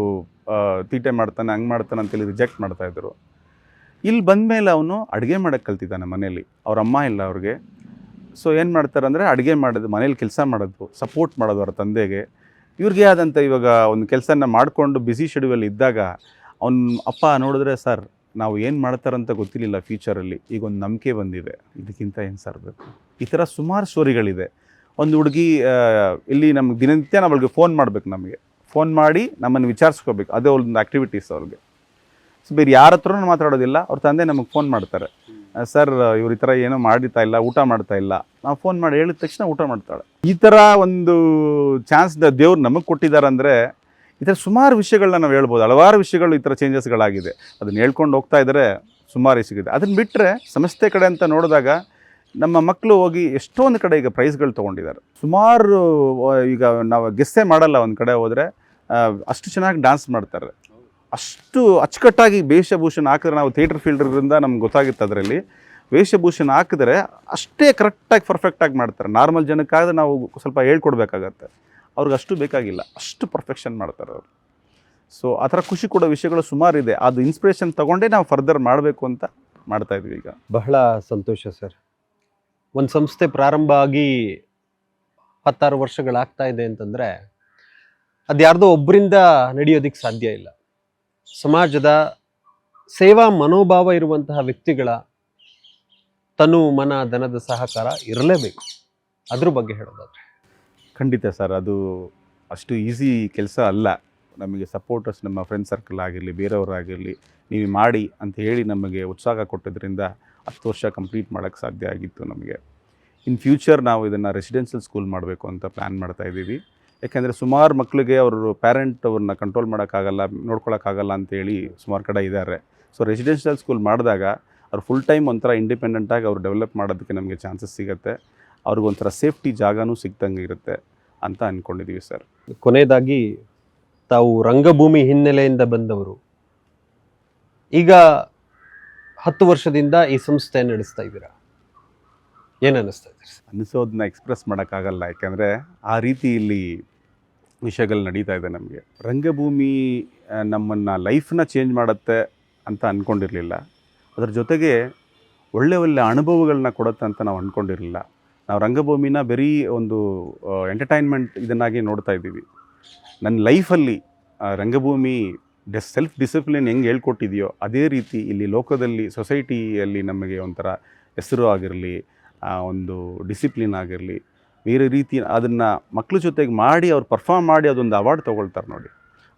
ತೀಟೆ ಮಾಡ್ತಾನೆ, ಹಂಗೆ ಮಾಡ್ತಾನೆ ಅಂತೇಳಿ ರಿಜೆಕ್ಟ್ ಮಾಡ್ತಾಯಿದ್ರು ಇಲ್ಲಿ ಬಂದ ಮೇಲೆ ಅವನು ಅಡುಗೆ ಮಾಡೋಕ್ಕೆ ಕಲ್ತಿದ್ದಾನೆ ಮನೇಲಿ ಅವ್ರ ಅಮ್ಮ ಇಲ್ಲ ಅವ್ರಿಗೆ. ಸೊ ಏನು ಮಾಡ್ತಾರೆ ಅಂದರೆ ಅಡುಗೆ ಮಾಡೋದು, ಮನೇಲಿ ಕೆಲಸ ಮಾಡೋದು ಸಪೋರ್ಟ್ ಮಾಡೋದು ಅವ್ರ ತಂದೆಗೆ. ಇವ್ರಿಗೆ ಆದಂಥ ಇವಾಗ ಒಂದು ಕೆಲಸನ ಮಾಡಿಕೊಂಡು ಬ್ಯುಸಿ ಶೆಡ್ಯೂಲ್ ಇದ್ದಾಗ, ಅವನ ಅಪ್ಪ ನೋಡಿದ್ರೆ, ಸರ್ ನಾವು ಏನು ಮಾಡ್ತಾರಂತ ಗೊತ್ತಿರಲಿಲ್ಲ ಫ್ಯೂಚರಲ್ಲಿ ಈಗ ಒಂದು ನಂಬಿಕೆ ಬಂದಿದೆ. ಇದಕ್ಕಿಂತ ಏನು ಸರ್ ಬೇಕು ಈ ಥರ ಸುಮಾರು ಸ್ಟೋರಿಗಳಿದೆ ಒಂದು ಹುಡುಗಿ ಇಲ್ಲಿ ನಮ್ಗೆ ದಿನನಿತ್ಯ ನಾವು ಫೋನ್ ಮಾಡಬೇಕು ನಮಗೆ. ಫೋನ್ ಮಾಡಿ ನಮ್ಮನ್ನು ವಿಚಾರಿಸ್ಕೋಬೇಕು. ಅದೇ ಒಂದು ಆ್ಯಕ್ಟಿವಿಟೀಸ್ ಅವ್ರಿಗೆ ಸೊ ಬೇರೆ ಯಾರ ಹತ್ರನೂ ಮಾತಾಡೋದಿಲ್ಲ. ಅವ್ರ ತಂದೆ ನಮಗೆ ಫೋನ್ ಮಾಡ್ತಾರೆ. ಸರ್, ಇವ್ರ ಈ ಥರ ಏನೋ ಮಾಡಿತಾ ಇಲ್ಲ, ಊಟ ಮಾಡ್ತಾ ಇಲ್ಲ. ನಾವು ಫೋನ್ ಮಾಡಿ ಹೇಳಿದ ತಕ್ಷಣ ಊಟ ಮಾಡ್ತಾಳೆ. ಈ ಥರ ಒಂದು ಚಾನ್ಸ್ ದೇವ್ರು ನಮಗೆ ಕೊಟ್ಟಿದ್ದಾರೆ ಅಂದರೆ ಈ ಥರ ಸುಮಾರು ವಿಷಯಗಳನ್ನ ನಾವು ಹೇಳ್ಬೋದು. ಹಲವಾರು ವಿಷಯಗಳು ಈ ಥರ ಚೇಂಜಸ್ಗಳಾಗಿದೆ ಅದನ್ನು ಹೇಳ್ಕೊಂಡು ಹೋಗ್ತಾ ಇದ್ದರೆ ಸುಮಾರು ಸಿಗುತ್ತೆ. ಅದನ್ನು ಬಿಟ್ಟರೆ ಸಂಸ್ಥೆ ಕಡೆ ಅಂತ ನೋಡಿದಾಗ ನಮ್ಮ ಮಕ್ಕಳು ಹೋಗಿ ಎಷ್ಟೊಂದು ಕಡೆ ಈಗ ಪ್ರೈಸ್ಗಳು ತೊಗೊಂಡಿದ್ದಾರೆ. ಸುಮಾರು ಈಗ ನಾವು ಗೆಸ್ಸೆ ಮಾಡಲ್ಲ ಒಂದು ಕಡೆ ಹೋದರೆ ಅಷ್ಟು ಚೆನ್ನಾಗಿ ಡ್ಯಾನ್ಸ್ ಮಾಡ್ತಾರೆ. ಅಷ್ಟು ಅಚ್ಚುಕಟ್ಟಾಗಿ ವೇಷಭೂಷಣ ಹಾಕಿದ್ರೆ ನಾವು ಥಿಯೇಟರ್ ಫೀಲ್ಡ್ರಿಂದ ನಮ್ಗೆ ಗೊತ್ತಾಗುತ್ತೆ ಅದರಲ್ಲಿ. ವೇಷಭೂಷಣ ಹಾಕಿದ್ರೆ ಅಷ್ಟೇ ಕರೆಕ್ಟಾಗಿ ಪರ್ಫೆಕ್ಟಾಗಿ ಮಾಡ್ತಾರೆ. ನಾರ್ಮಲ್ ಜನಕ್ಕಾದ್ರೆ ನಾವು ಸ್ವಲ್ಪ ಹೇಳ್ಕೊಡ್ಬೇಕಾಗತ್ತೆ. ಅವ್ರಿಗೆ ಅಷ್ಟು ಬೇಕಾಗಿಲ್ಲ. ಅಷ್ಟು ಪರ್ಫೆಕ್ಷನ್ ಮಾಡ್ತಾರೆ ಅವರು. ಸೊ ಆ ಥರ ಖುಷಿ ಕೊಡೋ ವಿಷಯಗಳು ಸುಮಾರು ಇದೆ. ಅದು ಇನ್ಸ್ಪಿರೇಷನ್ ತಗೊಂಡೇ ನಾವು ಫರ್ದರ್ ಮಾಡಬೇಕು ಅಂತ ಮಾಡ್ತಾ ಇದ್ವಿ ಈಗ. ಬಹಳ ಸಂತೋಷ ಸರ್. ಒಂದು ಸಂಸ್ಥೆ ಪ್ರಾರಂಭ ಆಗಿ ಹತ್ತಾರು ವರ್ಷಗಳಾಗ್ತಾ ಇದೆ ಅಂತಂದರೆ ಅದು ಯಾರ್ದೋ ಒಬ್ಬರಿಂದ ನಡೆಯೋದಕ್ಕೆ ಸಾಧ್ಯ ಇಲ್ಲ. ಸಮಾಜದ ಸೇವಾ ಮನೋಭಾವ ಇರುವಂತಹ ವ್ಯಕ್ತಿಗಳ ತನು ಮನ, ಧನದ ಸಹಕಾರ ಇರಲೇಬೇಕು. ಅದ್ರ ಬಗ್ಗೆ ಹೇಳೋದಾದ್ರೆ. ಖಂಡಿತ ಸರ್, ಅದು ಅಷ್ಟು ಈಸಿ ಕೆಲಸ ಅಲ್ಲ. ನಮಗೆ ಸಪೋರ್ಟರ್ಸ್ ನಮ್ಮ ಫ್ರೆಂಡ್ ಸರ್ಕಲ್ ಆಗಿರಲಿ ಬೇರೆಯವರಾಗಿರಲಿ ನೀವು ಮಾಡಿ ಅಂತ ಹೇಳಿ ನಮಗೆ ಉತ್ಸಾಹ ಕೊಟ್ಟಿದ್ದರಿಂದ ಹತ್ತು ವರ್ಷ ಕಂಪ್ಲೀಟ್ ಮಾಡೋಕ್ಕೆ ಸಾಧ್ಯ ಆಗಿತ್ತು ನಮಗೆ. ಇನ್ ಫ್ಯೂಚರ್ ನಾವು ಇದನ್ನು ರೆಸಿಡೆನ್ಷಿಯಲ್ ಸ್ಕೂಲ್ ಮಾಡಬೇಕು ಅಂತ ಪ್ಲ್ಯಾನ್ ಮಾಡ್ತಾ ಇದ್ದೀವಿ. ಯಾಕೆಂದರೆ ಸುಮಾರು ಮಕ್ಕಳಿಗೆ ಅವರು ಪ್ಯಾರೆಂಟ್ ಅವ್ರನ್ನ ಕಂಟ್ರೋಲ್ ಮಾಡೋಕ್ಕಾಗಲ್ಲ, ನೋಡ್ಕೊಳಕ್ಕಾಗಲ್ಲ ಅಂತೇಳಿ ಸುಮಾರು ಕಡೆ ಇದ್ದಾರೆ ಸೊ ರೆಸಿಡೆನ್ಷಿಯಲ್ ಸ್ಕೂಲ್ ಮಾಡಿದಾಗ ಅವ್ರು ಫುಲ್ ಟೈಮ್ ಒಂಥರ ಇಂಡಿಪೆಂಡೆಂಟಾಗಿ ಅವ್ರು ಡೆವಲಪ್ ಮಾಡೋದಕ್ಕೆ ನಮಗೆ ಚಾನ್ಸಸ್ ಸಿಗುತ್ತೆ. ಅವ್ರಿಗೊಂಥರ ಸೇಫ್ಟಿ ಜಾಗನೂ ಸಿಗ್ದಂಗೆ ಇರುತ್ತೆ ಅಂತ ಅಂದ್ಕೊಂಡಿದ್ದೀವಿ ಸರ್. ಕೊನೆಯದಾಗಿ ತಾವು ರಂಗಭೂಮಿ ಹಿನ್ನೆಲೆಯಿಂದ ಬಂದವರು. ಈಗ ಹತ್ತು ವರ್ಷದಿಂದ ಈ ಸಂಸ್ಥೆ ನಡೆಸ್ತಾ ಇದ್ದೀರಾ? ಏನು ಅನ್ನಿಸ್ತಾ ಇದೆ ಅನಿಸೋದನ್ನ ಎಕ್ಸ್ಪ್ರೆಸ್ ಮಾಡೋಕ್ಕಾಗಲ್ಲ ಯಾಕೆಂದರೆ ಆ ರೀತಿ ಇಲ್ಲಿ ವಿಷಯಗಳು ನಡೀತಾ ಇದೆ ನಮಗೆ. ರಂಗಭೂಮಿ ನಮ್ಮನ್ನು ಲೈಫನ್ನ ಚೇಂಜ್ ಮಾಡುತ್ತೆ ಅಂತ ಅಂದ್ಕೊಂಡಿರಲಿಲ್ಲ ಅದರ ಜೊತೆಗೆ ಒಳ್ಳೆ ಒಳ್ಳೆ ಅನುಭವಗಳನ್ನ ಕೊಡುತ್ತೆ ಅಂತ ನಾವು ಅಂದ್ಕೊಂಡಿರಲಿಲ್ಲ ನಾವು ರಂಗಭೂಮಿನ ಬರೀ ಒಂದು ಎಂಟರ್ಟೈನ್ಮೆಂಟ್ ಇದನ್ನಾಗಿ ನೋಡ್ತಾ ಇದ್ದೀವಿ. ನನ್ನ ಲೈಫಲ್ಲಿ ರಂಗಭೂಮಿ ಡೆಸ್ ಸೆಲ್ಫ್ ಡಿಸಿಪ್ಲಿನ್ ಹೆಂಗೆ ಹೇಳ್ಕೊಟ್ಟಿದೆಯೋ ಅದೇ ರೀತಿ ಇಲ್ಲಿ ಲೋಕದಲ್ಲಿ ಸೊಸೈಟಿಯಲ್ಲಿ ನಮಗೆ ಒಂಥರ ಹೆಸರು ಆಗಿರಲಿ ಒಂದು ಡಿಸಿಪ್ಲಿನ್ ಆಗಿರಲಿ, ಬೇರೆ ರೀತಿ ಅದನ್ನು ಮಕ್ಕಳ ಜೊತೆಗೆ ಮಾಡಿ ಅವ್ರು ಪರ್ಫಾರ್ಮ್ ಮಾಡಿ ಅದೊಂದು ಅವಾರ್ಡ್ ತೊಗೊಳ್ತಾರೆ ನೋಡಿ.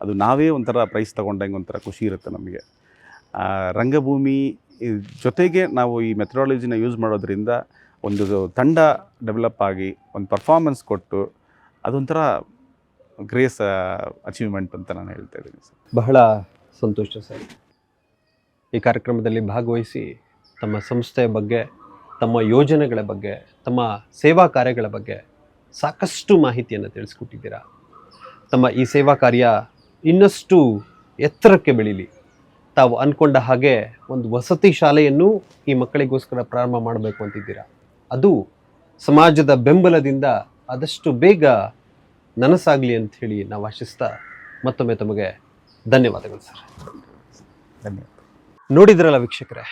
ಅದು ನಾವೇ ಒಂಥರ ಪ್ರೈಸ್ ತೊಗೊಂಡಂಗೆ ಒಂಥರ ಖುಷಿ ಇರುತ್ತೆ ನಮಗೆ. ರಂಗಭೂಮಿ ಜೊತೆಗೆ ನಾವು ಈ ಮೆಥಡಾಲಜಿನ ಯೂಸ್ ಮಾಡೋದ್ರಿಂದ ಒಂದು ತಂಡ ಡೆವಲಪ್ ಆಗಿ ಒಂದು ಪರ್ಫಾರ್ಮೆನ್ಸ್ ಕೊಟ್ಟು ಅದೊಂಥರ ಗ್ರೇಸ್ ಅಚೀವ್ಮೆಂಟ್ ಅಂತ ನಾನು ಹೇಳ್ತಾ ಇದ್ದೀನಿ, ಸರ್. ಬಹಳ ಸಂತೋಷ, ಸರ್. ಈ ಕಾರ್ಯಕ್ರಮದಲ್ಲಿ ಭಾಗವಹಿಸಿ ತಮ್ಮ ಸಂಸ್ಥೆಯ ಬಗ್ಗೆ, ತಮ್ಮ ಯೋಜನೆಗಳ ಬಗ್ಗೆ, ತಮ್ಮ ಸೇವಾ ಕಾರ್ಯಗಳ ಬಗ್ಗೆ ಸಾಕಷ್ಟು ಮಾಹಿತಿಯನ್ನು ತಿಳಿಸ್ಕೊಟ್ಟಿದ್ದೀರಾ? ತಮ್ಮ ಈ ಸೇವಾ ಕಾರ್ಯ ಇನ್ನಷ್ಟು ಎತ್ತರಕ್ಕೆ ಬೆಳೀಲಿ. ತಾವು ಅಂದ್ಕೊಂಡ ಹಾಗೆ ಒಂದು ವಸತಿ ಶಾಲೆಯನ್ನು ಈ ಮಕ್ಕಳಿಗೋಸ್ಕರ ಪ್ರಾರಂಭ ಮಾಡಬೇಕು ಅಂತಿದ್ದೀರಾ? ಅದು ಸಮಾಜದ ಬೆಂಬಲದಿಂದ ಆದಷ್ಟು ಬೇಗ ನನಸಾಗಲಿ ಅಂತ ಹೇಳಿ ನಾವು ಆಶಿಸ್ತಾ ಮತ್ತೊಮ್ಮೆ ತಮಗೆ ಧನ್ಯವಾದಗಳು ಸರ್. ಧನ್ಯವಾದ ನೋಡಿದ್ರಲ್ಲ ವೀಕ್ಷಕರೇ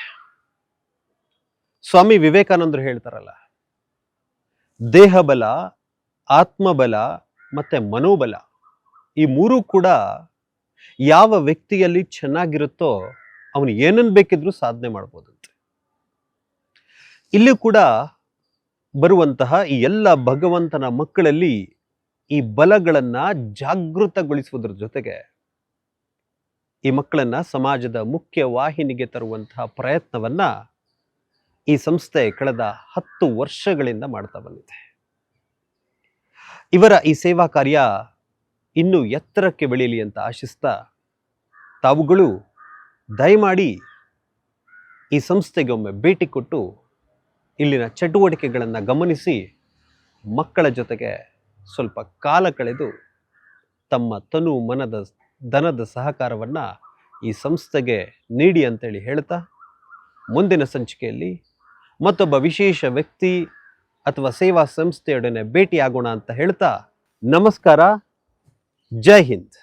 ಸ್ವಾಮಿ ವಿವೇಕಾನಂದರು ಹೇಳ್ತಾರಲ್ಲ ದೇಹಬಲ ಆತ್ಮಬಲ ಮತ್ತೆ ಮನೋಬಲ ಈ ಮೂರೂ ಕೂಡ ಯಾವ ವ್ಯಕ್ತಿಯಲ್ಲಿ ಚೆನ್ನಾಗಿರುತ್ತೋ ಅವನು ಏನನ್ನು ಬೇಕಿದ್ರೂ ಸಾಧನೆ ಮಾಡ್ಬೋದಂತೆ. ಇಲ್ಲಿ ಕೂಡ ಬರುವಂತಹ ಈ ಎಲ್ಲ ಭಗವಂತನ ಮಕ್ಕಳಲ್ಲಿ ಈ ಬಲಗಳನ್ನ ಜಾಗೃತಗೊಳಿಸುವುದರ ಜೊತೆಗೆ ಈ ಮಕ್ಕಳನ್ನ ಸಮಾಜದ ಮುಖ್ಯ ವಾಹಿನಿಗೆ ತರುವಂತಹ ಪ್ರಯತ್ನವನ್ನ ಈ ಸಂಸ್ಥೆ ಕಳೆದ ಹತ್ತು ವರ್ಷಗಳಿಂದ ಮಾಡ್ತಾ ಬಂದಿದೆ. ಇವರ ಈ ಸೇವಾ ಕಾರ್ಯ ಇನ್ನೂ ಎತ್ತರಕ್ಕೆ ಬೆಳೀಲಿ ಅಂತ ಆಶಿಸ್ತಾ ತಾವುಗಳು ದಯಮಾಡಿ ಈ ಸಂಸ್ಥೆಗೆ ಒಮ್ಮೆ ಭೇಟಿ ಕೊಟ್ಟು ಇಲ್ಲಿನ ಚಟುವಟಿಕೆಗಳನ್ನು ಗಮನಿಸಿ ಮಕ್ಕಳ ಜೊತೆಗೆ ಸ್ವಲ್ಪ ಕಾಲ ಕಳೆದು ತಮ್ಮ ತನು ಮನದ ಧನದ ಸಹಕಾರವನ್ನು ಈ ಸಂಸ್ಥೆಗೆ ನೀಡಿ ಅಂತೇಳಿ ಹೇಳ್ತಾ, ಮುಂದಿನ ಸಂಚಿಕೆಯಲ್ಲಿ ಮತ್ತೊಬ್ಬ ವಿಶೇಷ ವ್ಯಕ್ತಿ ಅಥವಾ ಸೇವಾ ಸಂಸ್ಥೆಯೊಡನೆ ಭೇಟಿಯಾಗೋಣ ಅಂತ ಹೇಳ್ತಾ, ನಮಸ್ಕಾರ, ಜೈ ಹಿಂದ್.